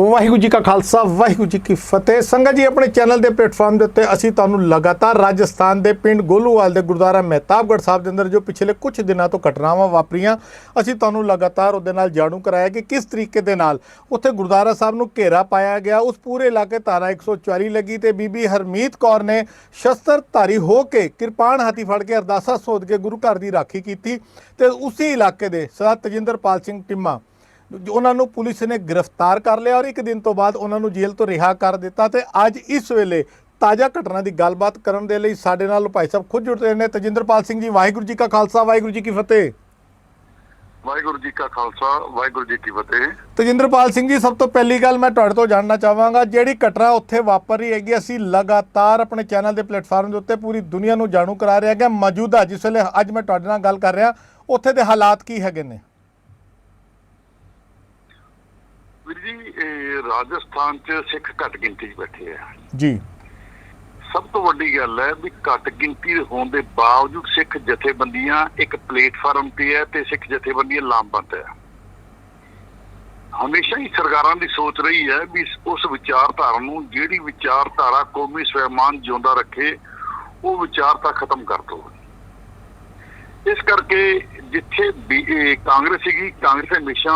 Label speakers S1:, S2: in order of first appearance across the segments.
S1: ਵਾਹਿਗੁਰੂ ਜੀ ਕਾ ਖਾਲਸਾ, ਵਾਹਿਗੁਰੂ ਜੀ ਕੀ ਫਤਿਹ। ਸੰਗਤ ਜੀ, ਆਪਣੇ ਚੈਨਲ ਦੇ ਪਲੇਟਫਾਰਮ ਦੇ ਉੱਤੇ ਅਸੀਂ ਤੁਹਾਨੂੰ ਲਗਾਤਾਰ ਰਾਜਸਥਾਨ ਦੇ ਪਿੰਡ ਗੋਲੂਵਾਲ ਦੇ ਗੁਰਦੁਆਰਾ ਮਹਿਤਾਬਗੜ੍ਹ ਸਾਹਿਬ ਦੇ ਅੰਦਰ, ਜੋ ਪਿਛਲੇ ਕੁਝ ਦਿਨਾਂ ਤੋਂ ਘਟਨਾਵਾਂ ਵਾਪਰੀਆਂ, ਅਸੀਂ ਤੁਹਾਨੂੰ ਲਗਾਤਾਰ ਉਹਦੇ ਨਾਲ ਜਾਣੂ ਕਰਾਇਆ ਕਿ ਕਿਸ ਤਰੀਕੇ ਦੇ ਨਾਲ ਉੱਥੇ ਗੁਰਦੁਆਰਾ ਸਾਹਿਬ ਨੂੰ ਘੇਰਾ ਪਾਇਆ ਗਿਆ। ਉਸ ਪੂਰੇ ਇਲਾਕੇ ਧਾਰਾ 144 ਲੱਗੀ ਤੇ ਬੀਬੀ ਹਰਮੀਤ ਕੌਰ ਨੇ ਸ਼ਸਤਰ ਧਾਰੀ ਹੋ ਕੇ ਕਿਰਪਾਨ ਹੱਥੀ ਫੜ ਕੇ ਅਰਦਾਸਾ ਸੋਧ ਕੇ ਗੁਰੂ ਘਰ ਦੀ ਰਾਖੀ ਕੀਤੀ ਤੇ ਉਸੇ ਇਲਾਕੇ ਦੇ ਸਰਦਾਰ ਤਜਿੰਦਰਪਾਲ ਸਿੰਘ ਟਿੰਮਾ ਉਹਨਾਂ ਨੂੰ ਪੁਲਿਸ ਨੇ ਗ੍ਰਿਫਤਾਰ ਕਰ ਲਿਆ ਔਰ ਇੱਕ ਦਿਨ ਤੋਂ ਬਾਅਦ ਉਹਨਾਂ ਨੂੰ ਜੇਲ੍ਹ ਤੋਂ ਰਿਹਾ ਕਰ ਦਿੱਤਾ ਤੇ ਅੱਜ ਇਸ ਵੇਲੇ ਤਾਜ਼ਾ ਘਟਨਾ ਦੀ ਗੱਲਬਾਤ ਕਰਨ ਦੇ ਲਈ ਸਾਡੇ ਨਾਲ ਭਾਈ ਸਾਹਿਬ ਖੁਦ ਜੁੜਦੇ ਨੇ ਤਜਿੰਦਰਪਾਲ ਸਿੰਘ ਜੀ ਵਾਹਿਗੁਰੂ ਜੀ ਕਾ ਖਾਲਸਾ ਵਾਹਿਗੁਰੂ ਜੀ ਕੀ ਫਤਿਹ।
S2: ਵਾਹਿਗੁਰੂ ਜੀ ਕਾ ਖਾਲਸਾ ਵਾਹਿਗੁਰੂ ਜੀ ਕੀ ਫਤਿਹ।
S1: ਤਜਿੰਦਰਪਾਲ ਸਿੰਘ ਜੀ ਸਭ ਤੋਂ ਪਹਿਲੀ ਗੱਲ ਮੈਂ ਤੁਹਾਡੇ ਤੋਂ ਜਾਣਨਾ ਚਾਹਾਂਗਾ ਜਿਹੜੀ ਘਟਨਾ ਉੱਥੇ ਵਾਪਰ ਰਹੀ ਹੈਗੀ ਅਸੀਂ ਲਗਾਤਾਰ ਆਪਣੇ ਚੈਨਲ ਦੇ ਪਲੇਟਫਾਰਮ ਦੇ ਉੱਤੇ ਪੂਰੀ ਦੁਨੀਆ ਨੂੰ ਜਾਣੂ ਕਰਾ ਰਹੇ ਹੈਗੇ ਮੌਜੂਦਾ ਜਿਸ ਵੇਲੇ ਅੱਜ ਮੈਂ ਤੁਹਾਡੇ ਨਾਲ ਗੱਲ ਕਰ ਰਿਹਾ ਉੱਥੇ ਦੇ ਹਾਲਾਤ ਕੀ ਹੈਗੇ ਨੇ?
S2: ਵੀਰ ਜੀ ਇਹ ਰਾਜਸਥਾਨ 'ਚ ਸਿੱਖ ਘੱਟ ਗਿਣਤੀ 'ਚ ਬੈਠੇ ਆ।
S1: ਜੀ।
S2: ਸਭ ਤੋਂ ਵੱਡੀ ਗੱਲ ਹੈ ਵੀ ਘੱਟ ਗਿਣਤੀ ਹੋਣ ਦੇ ਬਾਵਜੂਦ ਸਿੱਖ ਜਥੇਬੰਦੀਆਂ ਇੱਕ ਪਲੇਟਫਾਰਮ ਤੇ ਹੈ ਤੇ ਸਿੱਖ ਜਥੇਬੰਦੀਆਂ ਲਾਮਬੰਦ ਹੈ। ਹਮੇਸ਼ਾ ਹੀ ਸਰਕਾਰਾਂ ਦੀ ਸੋਚ ਰਹੀ ਹੈ ਵੀ ਉਸ ਵਿਚਾਰਧਾਰਾ ਨੂੰ ਜਿਹੜੀ ਵਿਚਾਰਧਾਰਾ ਕੌਮੀ ਸਵੈਮਾਨ ਜਿਉਂਦਾ ਰੱਖੇ ਉਹ ਵਿਚਾਰਤਾ ਖਤਮ ਕਰ ਦੋ। ਇਸ ਕਰਕੇ ਜਿੱਥੇ ਕਾਂਗਰਸ ਸੀਗੀ ਕਾਂਗਰਸ ਹਮੇਸ਼ਾ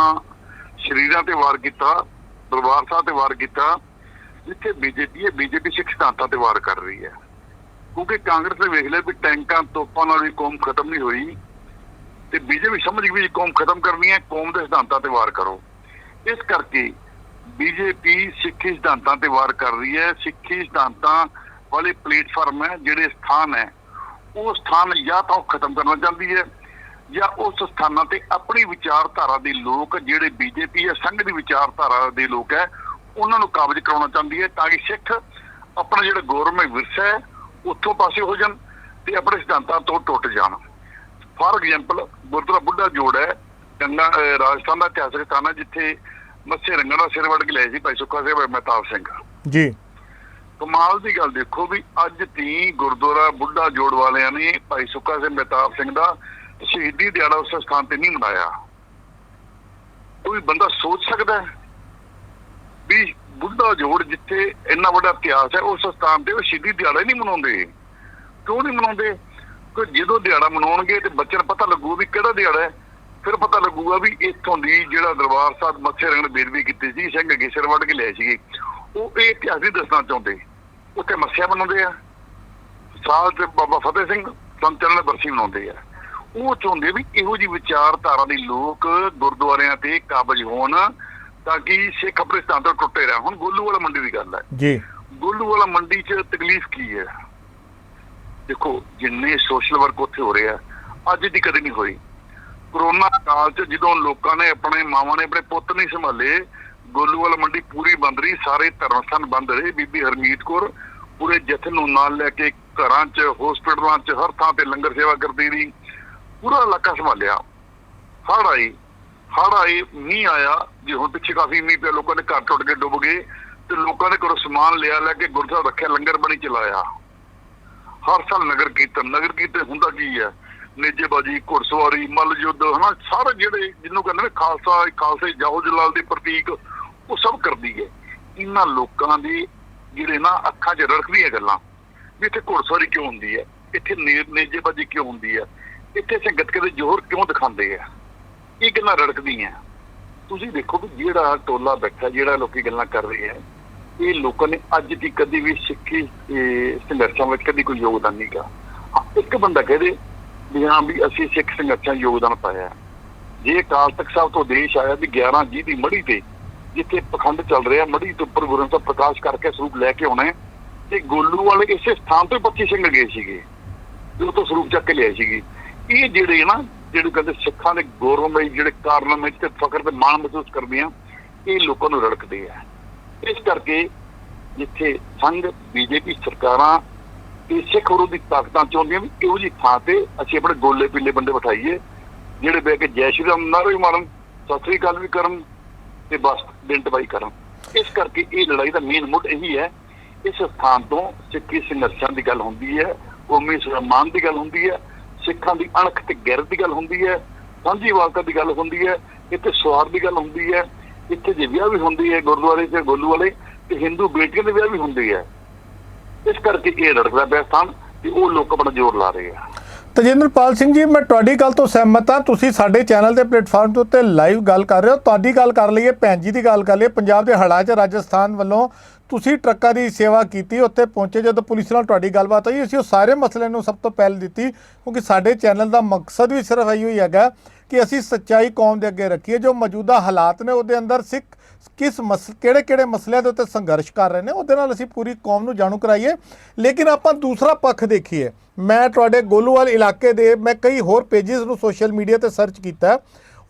S2: ਸ਼ਰੀਰਾਂ ਤੇ ਵਾਰ ਕੀਤਾ, ਦਰਬਾਰ ਸਾਹਿਬ ਤੇ ਵਾਰ ਕੀਤਾ, ਜਿੱਥੇ ਬੀਜੇਪੀ ਹੈ, ਬੀਜੇਪੀ ਸਿੱਖ ਸਿਧਾਂਤਾਂ ਤੇ ਵਾਰ ਕਰ ਰਹੀ ਹੈ। ਕਿਉਂਕਿ ਕਾਂਗਰਸ ਨੇ ਵੇਖ ਲਿਆ ਵੀ ਟੈਂਕਾਂ, ਤੋਪਾਂ ਨਾਲ ਵੀ ਕੌਮ ਖਤਮ ਨਹੀਂ ਹੋਈ ਤੇ ਬੀਜੇਪੀ ਸਮਝ ਗਈ ਵੀ ਕੌਮ ਖਤਮ ਕਰਨੀ ਹੈ, ਕੌਮ ਦੇ ਸਿਧਾਂਤਾਂ ਤੇ ਵਾਰ ਕਰੋ। ਇਸ ਕਰਕੇ ਬੀਜੇਪੀ ਸਿੱਖੀ ਸਿਧਾਂਤਾਂ ਤੇ ਵਾਰ ਕਰ ਰਹੀ ਹੈ। ਸਿੱਖੀ ਸਿਧਾਂਤਾਂ ਵਾਲੇ ਪਲੇਟਫਾਰਮ ਹੈ, ਜਿਹੜੇ ਸਥਾਨ ਹੈ, ਉਹ ਸਥਾਨ ਜਾਂ ਤਾਂ ਉਹ ਖਤਮ ਕਰਨਾ ਚਾਹੁੰਦੀ ਹੈ ਜਾਂ ਉਸ ਸਥਾਨਾਂ ਤੇ ਆਪਣੀ ਵਿਚਾਰਧਾਰਾ ਦੇ ਲੋਕ ਜਿਹੜੇ ਬੀਜੇਪੀ ਹੈ ਸੰਘ ਦੀ ਵਿਚਾਰਧਾਰਾ ਦੇ ਲੋਕ ਹੈ ਉਹਨਾਂ ਨੂੰ ਕਾਬਜ ਕਰਾਉਣਾ ਚਾਹੁੰਦੀ ਹੈ ਤਾਂ ਕਿ ਸਿੱਖ ਆਪਣਾ ਜਿਹੜਾ ਗੌਰਵਮਈ ਵਿਰਸਾ ਹੈ ਉੱਥੋਂ ਪਾਸੇ ਹੋ ਜਾਣ ਤੇ ਆਪਣੇ ਸਿਧਾਂਤਾਂ ਤੋਂ ਟੁੱਟ ਜਾਣ। ਫਾਰ ਐਗਜ਼ਾਮਪਲ ਗੁਰਦੁਆਰਾ ਬੁੱਢਾ ਜੋੜ ਹੈ ਗੰਗਾ ਰਾਜਸਥਾਨ ਦਾ ਇਤਿਹਾਸਕ ਸਥਾਨ ਹੈ ਜਿੱਥੇ ਮੱਸੇ ਰੰਗਾਂ ਦਾ ਸਿਰ ਵੱਢ ਕੇ ਲਿਆ ਸੀ ਭਾਈ ਸੁੱਖਾ ਸਿੰਘ ਮਹਿਤਾਬ ਸਿੰਘ।
S1: ਜੀ।
S2: ਕਮਾਲ ਦੀ ਗੱਲ ਦੇਖੋ ਵੀ ਅੱਜ ਤੀ ਗੁਰਦੁਆਰਾ ਬੁੱਢਾ ਜੋੜ ਵਾਲਿਆਂ ਨੇ ਭਾਈ ਸੁੱਖਾ ਸਿੰਘ ਮਹਿਤਾਬ ਸਿੰਘ ਦਾ ਸ਼ਹੀਦੀ ਦਿਹਾੜਾ ਉਸ ਸਥਾਨ ਤੇ ਨਹੀਂ ਮਨਾਇਆ। ਕੋਈ ਬੰਦਾ ਸੋਚ ਸਕਦਾ ਹੈ ਵੀ ਬੁੱਢਾ ਜੋੜ ਜਿੱਥੇ ਇੰਨਾ ਵੱਡਾ ਇਤਿਹਾਸ ਹੈ, ਉਸ ਸਥਾਨ ਤੇ ਉਹ ਸ਼ਹੀਦੀ ਦਿਹਾੜਾ ਹੀ ਨਹੀਂ ਮਨਾਉਂਦੇ। ਕਿਉਂ ਨਹੀਂ ਮਨਾਉਂਦੇ? ਕਿ ਜਦੋਂ ਦਿਹਾੜਾ ਮਨਾਉਣਗੇ ਤੇ ਬੱਚਿਆਂ ਨੂੰ ਪਤਾ ਲੱਗੂ ਵੀ ਕਿਹੜਾ ਦਿਹਾੜਾ ਹੈ। ਫਿਰ ਪਤਾ ਲੱਗੂਗਾ ਵੀ ਇੱਥੋਂ ਦੀ ਜਿਹੜਾ ਦਰਬਾਰ ਸਾਹਿਬ ਮੱਥੇ ਰੰਗਣ ਬੇਦਬੀ ਕੀਤੀ ਸੀ, ਸਿੰਘ ਅੱਗੇ ਸਿਰ ਵੱਢ ਕੇ ਲਿਆ ਸੀਗੇ। ਉਹ ਇਹ ਇਤਿਹਾਸ ਨਹੀਂ ਦੱਸਣਾ ਚਾਹੁੰਦੇ। ਉੱਥੇ ਮੱਸਿਆ ਮਨਾਉਂਦੇ ਆ। ਸਾਲ ਤੇ ਬਾਬਾ ਫਤਿਹ ਸਿੰਘ ਸੰਤਨ ਬਰਸੀ ਮਨਾਉਂਦੇ ਆ। ਉਹ ਚਾਹੁੰਦੇ ਵੀ ਇਹੋ ਜੀ ਵਿਚਾਰਧਾਰਾ ਦੇ ਲੋਕ ਗੁਰਦੁਆਰਿਆਂ ਤੇ ਕਾਬਜ ਹੋਣ ਤਾਂ ਕਿ ਸਿੱਖ ਆਪਣੇ ਸਥਾਨ ਤੋਂ ਟੁੱਟੇ ਰਹਿਣ। ਹੁਣ ਗੋਲੂ ਵਾਲਾ ਮੰਡੀ ਦੀ ਗੱਲ ਹੈ।
S1: ਜੀ।
S2: ਗੋਲੂ ਵਾਲਾ ਮੰਡੀ 'ਚ ਤਕਲੀਫ ਕੀ ਹੈ? ਦੇਖੋ ਜਿੰਨੇ ਸੋਸ਼ਲ ਵਰਕ ਉੱਥੇ ਹੋ ਰਿਹਾ ਅੱਜ ਦੀ ਕਦੇ ਨਹੀਂ ਹੋਈ। ਕਰੋਨਾ ਕਾਲ 'ਚ ਜਦੋਂ ਲੋਕਾਂ ਨੇ ਆਪਣੇ ਮਾਵਾਂ ਨੇ ਆਪਣੇ ਪੁੱਤ ਨਹੀਂ ਸੰਭਾਲੇ ਗੋਲੂ ਵਾਲਾ ਮੰਡੀ ਪੂਰੀ ਬੰਦ ਰਹੀ ਸਾਰੇ ਧਰਮ ਸਥਾਨ ਬੰਦ ਰਹੇ। ਬੀਬੀ ਹਰਮੀਤ ਕੌਰ ਪੂਰੇ ਜਥੇ ਨੂੰ ਨਾਲ ਲੈ ਕੇ ਘਰਾਂ 'ਚ ਹਸਪੀਟਲਾਂ 'ਚ ਹਰ ਥਾਂ ਤੇ ਲੰਗਰ ਸੇਵਾ ਕਰਦੀ ਰਹੀ। ਪੂਰਾ ਇਲਾਕਾ ਸੰਭਾਲਿਆ ਹੜ੍ਹ ਆਈ ਹੜ੍ਹ ਆਈ, ਮੀਂਹ ਆਇਆ, ਜੇ ਹੁਣ ਪਿੱਛੇ ਕਾਫੀ ਮੀਂਹ ਪਿਆ, ਲੋਕਾਂ ਦੇ ਘਰ ਟੁੱਟ ਕੇ ਡੁੱਬ ਗਏ ਤੇ ਲੋਕਾਂ ਨੇ ਘਰੋਂ ਸਮਾਨ ਲਿਆ, ਲੈ ਕੇ ਗੁਰਦੁਆਰਾ ਰੱਖਿਆ, ਲੰਗਰ ਬਣੀ ਚਲਾਇਆ। ਹਰ ਸਾਲ ਨਗਰ ਕੀਰਤਨ ਨਗਰ ਕੀਰਤਨ ਹੁੰਦਾ ਕੀ ਹੈ? ਨੇਜੇਬਾਜੀ, ਘੁੜਸਵਾਰੀ, ਮੱਲ ਯੁੱਧ, ਹਨਾ, ਸਾਰੇ ਜਿਹੜੇ ਜਿਹਨੂੰ ਕਹਿੰਦੇ ਨੇ ਖਾਲਸਾ, ਖਾਲਸੇ ਜਾਹੋ ਜਲਾਲ ਦੇ ਪ੍ਰਤੀਕ, ਉਹ ਸਭ ਕਰਦੀ ਹੈ। ਇਹਨਾਂ ਲੋਕਾਂ ਦੀ ਜਿਹੜੇ ਨਾ ਅੱਖਾਂ 'ਚ ਰੜਕਦੀਆਂ ਗੱਲਾਂ ਵੀ ਇੱਥੇ ਘੁੜਸਵਾਰੀ ਕਿਉਂ ਹੁੰਦੀ ਹੈ? ਇੱਥੇ ਨੇਜੇਬਾਜੀ ਕਿਉਂ ਹੁੰਦੀ ਹੈ? ਇੱਥੇ ਸੇ ਗੱਤਕੇ ਦੇ ਜ਼ੋਰ ਕਿਉਂ ਦਿਖਾਉਂਦੇ ਆ? ਇਹ ਗੱਲਾਂ ਰੜਕਦੀਆਂ। ਤੁਸੀਂ ਦੇਖੋ ਵੀ ਜਿਹੜਾ ਟੋਲਾ ਬੈਠਾ, ਜਿਹੜਾ ਲੋਕੀ ਗੱਲਾਂ ਕਰ ਰਹੇ ਆ, ਇਹ ਲੋਕਾਂ ਨੇ ਅੱਜ ਦੀ ਕਦੀ ਵੀ ਸਿੱਖੀ ਸੰਘਰਸ਼ਾਂ ਵਿੱਚ ਕਦੀ ਕੋਈ ਯੋਗਦਾਨ ਨਹੀਂ ਗਾ। ਇੱਕ ਬੰਦਾ ਕਹਦੇ ਵੀ ਹਾਂ ਵੀ ਅਸੀਂ ਸਿੱਖ ਸੰਘਰਸ਼ਾਂ ਯੋਗਦਾਨ ਪਾਇਆ। ਜੇ ਅਕਾਲ ਤਖਤ ਸਾਹਿਬ ਤੋਂ ਦੇਸ਼ ਆਇਆ ਵੀ 11 ਜੀ ਦੀ ਮੜੀ ਤੇ ਜਿੱਥੇ ਪਖੰਡ ਚੱਲ ਰਿਹਾ ਮੜੀ ਤੋਂ ਉੱਪਰ ਗੁਰੂ ਸਾਹਿਬ ਪ੍ਰਕਾਸ਼ ਕਰਕੇ ਸਰੂਪ ਲੈ ਕੇ ਆਉਣਾ ਤੇ ਗੋਲੂ ਵਾਲੇ ਇਸੇ ਸਥਾਨ ਤੋਂ ਹੀ 25 ਸਿੰਘ ਗਏ ਸੀਗੇ। ਜੋ ਤੋਂ ਸਰੂਪ ਚੱਕ ਕੇ ਲਿਆਏ ਸੀਗੇ। ਇਹ ਜਿਹੜੇ ਨਾ, ਜਿਹੜੇ ਕਹਿੰਦੇ ਸਿੱਖਾਂ ਦੇ ਗੌਰਵਮਈ ਜਿਹੜੇ ਕਾਰਨਾਮੇ ਤੇ ਫਖਰ ਤੇ ਮਾਣ ਮਹਿਸੂਸ ਕਰਦੇ ਆ ਇਹ ਲੋਕਾਂ ਨੂੰ ਰੜਕਦੇ ਆ। ਇਸ ਕਰਕੇ ਜਿੱਥੇ ਸੰਘ, ਬੀਜੇਪੀ ਸਰਕਾਰਾਂ ਤੇ ਸਿੱਖ ਵਿਰੋਧੀ ਤਾਕਤਾਂ ਚਾਹੁੰਦੀਆਂ ਵੀ ਇਹੋ ਜਿਹੀ ਥਾਂ ਤੇ ਅਸੀਂ ਆਪਣੇ ਗੋਲੇ ਪੀਲੇ ਬੰਦੇ ਬਿਠਾਈਏ, ਜਿਹੜੇ ਬਹਿ ਕੇ ਜੈ ਸ਼੍ਰੀ ਰਾਮ ਨਾਰੇ ਵੀ ਮਾਰਨ, ਸਤਿ ਸ੍ਰੀ ਅਕਾਲ ਵੀ ਕਰਨ ਤੇ ਬਸ ਦਿਨ ਟਪਾਈ ਕਰਨ। ਇਸ ਕਰਕੇ ਇਹ ਲੜਾਈ ਦਾ ਮੇਨ ਮੁੱਢ ਇਹੀ ਹੈ। ਇਸ ਸਥਾਨ ਤੋਂ ਸਿੱਖੀ ਸੰਘਰਸ਼ਾਂ ਦੀ ਗੱਲ ਹੁੰਦੀ ਹੈ, ਕੌਮੀ ਸਨਮਾਨ ਦੀ ਗੱਲ ਹੁੰਦੀ ਹੈ ਸਿੱਖਾਂ ਦੀ ਅਣਖ ਤੇ ਗਿਰਦ ਦੀ ਗੱਲ ਹੁੰਦੀ ਹੈ ਸਾਂਝੀਵਾਲਤਾ ਦੀ ਗੱਲ ਹੁੰਦੀ ਹੈ, ਇੱਥੇ ਸਵਾਰ ਦੀ ਗੱਲ ਹੁੰਦੀ ਹੈ, ਇੱਥੇ ਜੇ ਵਿਆਹ ਵੀ ਹੁੰਦੀ ਹੈ ਗੁਰਦੁਆਰੇ ਤੇ ਗੋਲੂ ਵਾਲੇ ਤੇ ਹਿੰਦੂ ਬੇਟੀਆਂ ਦੇ ਵਿਆਹ ਵੀ ਹੁੰਦੇ ਹੈ। ਇਸ ਕਰਕੇ ਇਹ ਲੜਕਦਾ ਪਿਆ ਸਥਾਨ ਤੇ ਉਹ ਲੋਕ ਆਪਣਾ ਜ਼ੋਰ ਲਾ ਰਹੇ ਆ।
S1: ਤਜਿੰਦਰਪਾਲ ਸਿੰਘ ਜੀ, ਮੈਂ ਤੁਹਾਡੀ ਗੱਲ ਤੋਂ ਸਹਿਮਤ ਹਾਂ। ਤੁਸੀਂ ਸਾਡੇ ਚੈਨਲ ਦੇ ਪਲੇਟਫਾਰਮ ਦੇ ਉੱਤੇ ਲਾਈਵ ਗੱਲ ਕਰ ਰਹੇ ਹੋ। ਤੁਹਾਡੀ ਗੱਲ ਕਰ ਲਈਏ, ਭੈਣ ਜੀ ਦੀ ਗੱਲ ਕਰ ਲਈਏ। ਪੰਜਾਬ ਦੇ ਹੜ੍ਹਾਂ 'ਚ ਰਾਜਸਥਾਨ ਵੱਲੋਂ ਤੁਸੀਂ ਟਰੱਕਾਂ ਦੀ ਸੇਵਾ ਕੀਤੀ, ਉੱਥੇ ਪਹੁੰਚੇ ਜਦੋਂ ਪੁਲਿਸ ਨਾਲ ਤੁਹਾਡੀ ਗੱਲਬਾਤ ਹੋਈ, ਅਸੀਂ ਉਹ ਸਾਰੇ ਮਸਲੇ ਨੂੰ ਸਭ ਤੋਂ ਪਹਿਲ ਦਿੱਤੀ, ਕਿਉਂਕਿ ਸਾਡੇ ਚੈਨਲ ਦਾ ਮਕਸਦ ਵੀ ਸਿਰਫ ਇਹੀ ਹੋਈ ਹੈਗਾ ਕਿ ਅਸੀਂ ਸੱਚਾਈ ਕੌਮ ਦੇ ਅੱਗੇ ਰੱਖੀਏ, ਜੋ ਮੌਜੂਦਾ ਹਾਲਾਤ ਨੇ ਉਹਦੇ ਅੰਦਰ ਸਿੱਖ ਕਿਸ ਮਸ ਕਿਹੜੇ ਕਿਹੜੇ ਮਸਲਿਆਂ ਦੇ ਉੱਤੇ ਸੰਘਰਸ਼ ਕਰ ਰਹੇ ਨੇ, ਉਹਦੇ ਨਾਲ ਅਸੀਂ ਪੂਰੀ ਕੌਮ ਨੂੰ ਜਾਣੂ ਕਰਾਈਏ। ਲੇਕਿਨ ਆਪਾਂ ਦੂਸਰਾ ਪੱਖ ਦੇਖੀਏ, ਮੈਂ ਤੁਹਾਡੇ ਗੋਲੂਵਾਲ ਇਲਾਕੇ ਦੇ, ਮੈਂ ਕਈ ਹੋਰ ਪੇजेस ਨੂੰ ਸੋਸ਼ਲ ਮੀਡੀਆ ਤੇ ਸਰਚ ਕੀਤਾ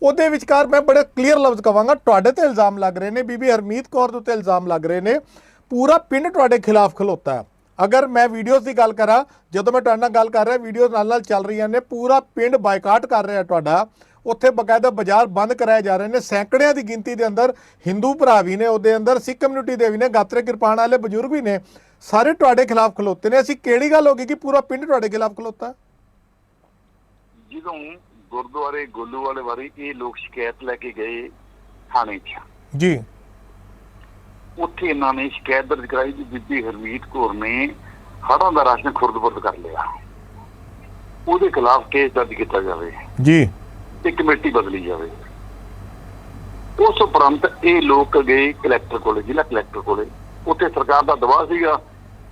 S1: ਉਹਦੇ ਵਿਚਕਾਰ ਮੈਂ ਬੜੇ ਕਲੀਅਰ ਲਫ਼ਜ਼ ਕਵਾਂਗਾ, ਤੁਹਾਡੇ ਤੇ ਇਲਜ਼ਾਮ ਲੱਗ ਰਹੇ ਨੇ, ਬੀਬੀ ਹਰਮੀਤ ਕੌਰ ਦੇ ਉੱਤੇ ਇਲਜ਼ਾਮ ਲੱਗ ਰਹੇ ਨੇ, ਪੂਰਾ ਪਿੰਡ ਤੁਹਾਡੇ ਖਿਲਾਫ ਖਲੋਤਾ ਹੈ। ਅਗਰ ਮੈਂ ਵੀਡੀਓਜ਼ ਦੀ ਗੱਲ ਕਰਾਂ, ਜਦੋਂ ਮੈਂ ਤੁਹਾਡੇ ਨਾਲ ਗੱਲ ਕਰ ਰਿਹਾ ਵੀਡੀਓਜ਼ ਨਾਲ ਨਾਲ ਚੱਲ ਰਹੀਆਂ ਨੇ, ਪੂਰਾ ਪਿੰਡ ਬਾਈਕਾਟ ਕਰ ਰਿਹਾ ਤੁਹਾਡਾ। ਉੱਥੇ ਬਕਾਇਦਾ ਬਾਜ਼ਾਰ ਬੰਦ ਕਰਾਏ ਜਾ ਰਹੇ ਨੇ, ਸੈਂਕੜਿਆਂ ਦੀ ਗਿਣਤੀ ਦੇ ਅੰਦਰ ਹਿੰਦੂ ਭਰਾ ਵੀ ਨੇ, ਉਹਦੇ ਅੰਦਰ ਸਿੱਖ ਕਮਿਊਨਿਟੀ ਦੇ ਵੀ ਨੇ, ਗਾਤਰੇ ਕਿਰਪਾਨ ਵਾਲੇ ਬਜ਼ੁਰਗ ਵੀ ਨੇ, ਸਾਰੇ ਤੁਹਾਡੇ ਖਿਲਾਫ ਖਲੋਤੇ ਨੇ। ਅਸੀਂ ਕਿਹੜੀ ਗੱਲ ਹੋ ਗਈ ਕਿ ਪੂਰਾ ਪਿੰਡ ਤੁਹਾਡੇ ਖਿਲਾਫ ਖਲੋਤਾ?
S2: ਜਦੋਂ ਗੁਰਦੁਆਰੇ ਗੋਲੂ ਵਾਲੇ ਬਾਰੇ ਇਹ ਲੋਕ ਸ਼ਿਕਾਇਤ ਲੈ ਕੇ ਗਏ ਥਾਣੇ 'ਚ।
S1: ਜੀ।
S2: ਉੱਥੇ ਇਹਨਾਂ ਨੇ ਸ਼ਿਕਾਇਤ ਦਰਜ ਕਰਾਈ ਕਿ ਬੀਬੀ ਹਰਮੀਤ ਕੌਰ ਨੇ ਹੜ੍ਹਾਂ ਦਾ ਰਾਸ਼ਨ ਖੁਰਦ-ਬੁਰਦ ਕਰ ਲਿਆ। ਉਹਦੇ ਖਿਲਾਫ ਕੇਸ ਦਰਜ ਕੀਤਾ ਜਾਵੇ।
S1: ਜੀ।
S2: ਤੇ ਕਮੇਟੀ ਬਦਲੀ ਜਾਵੇ। ਉਸ ਉਪਰੰਤ ਇਹ ਲੋਕ ਗਏ ਕਲੈਕਟਰ ਕੋਲੇ ਜ਼ਿਲ੍ਹਾ ਕਲੈਕਟਰ ਕੋਲੇ। ਉੱਥੇ ਸਰਕਾਰ ਦਾ ਦਬਾਅ ਸੀਗਾ।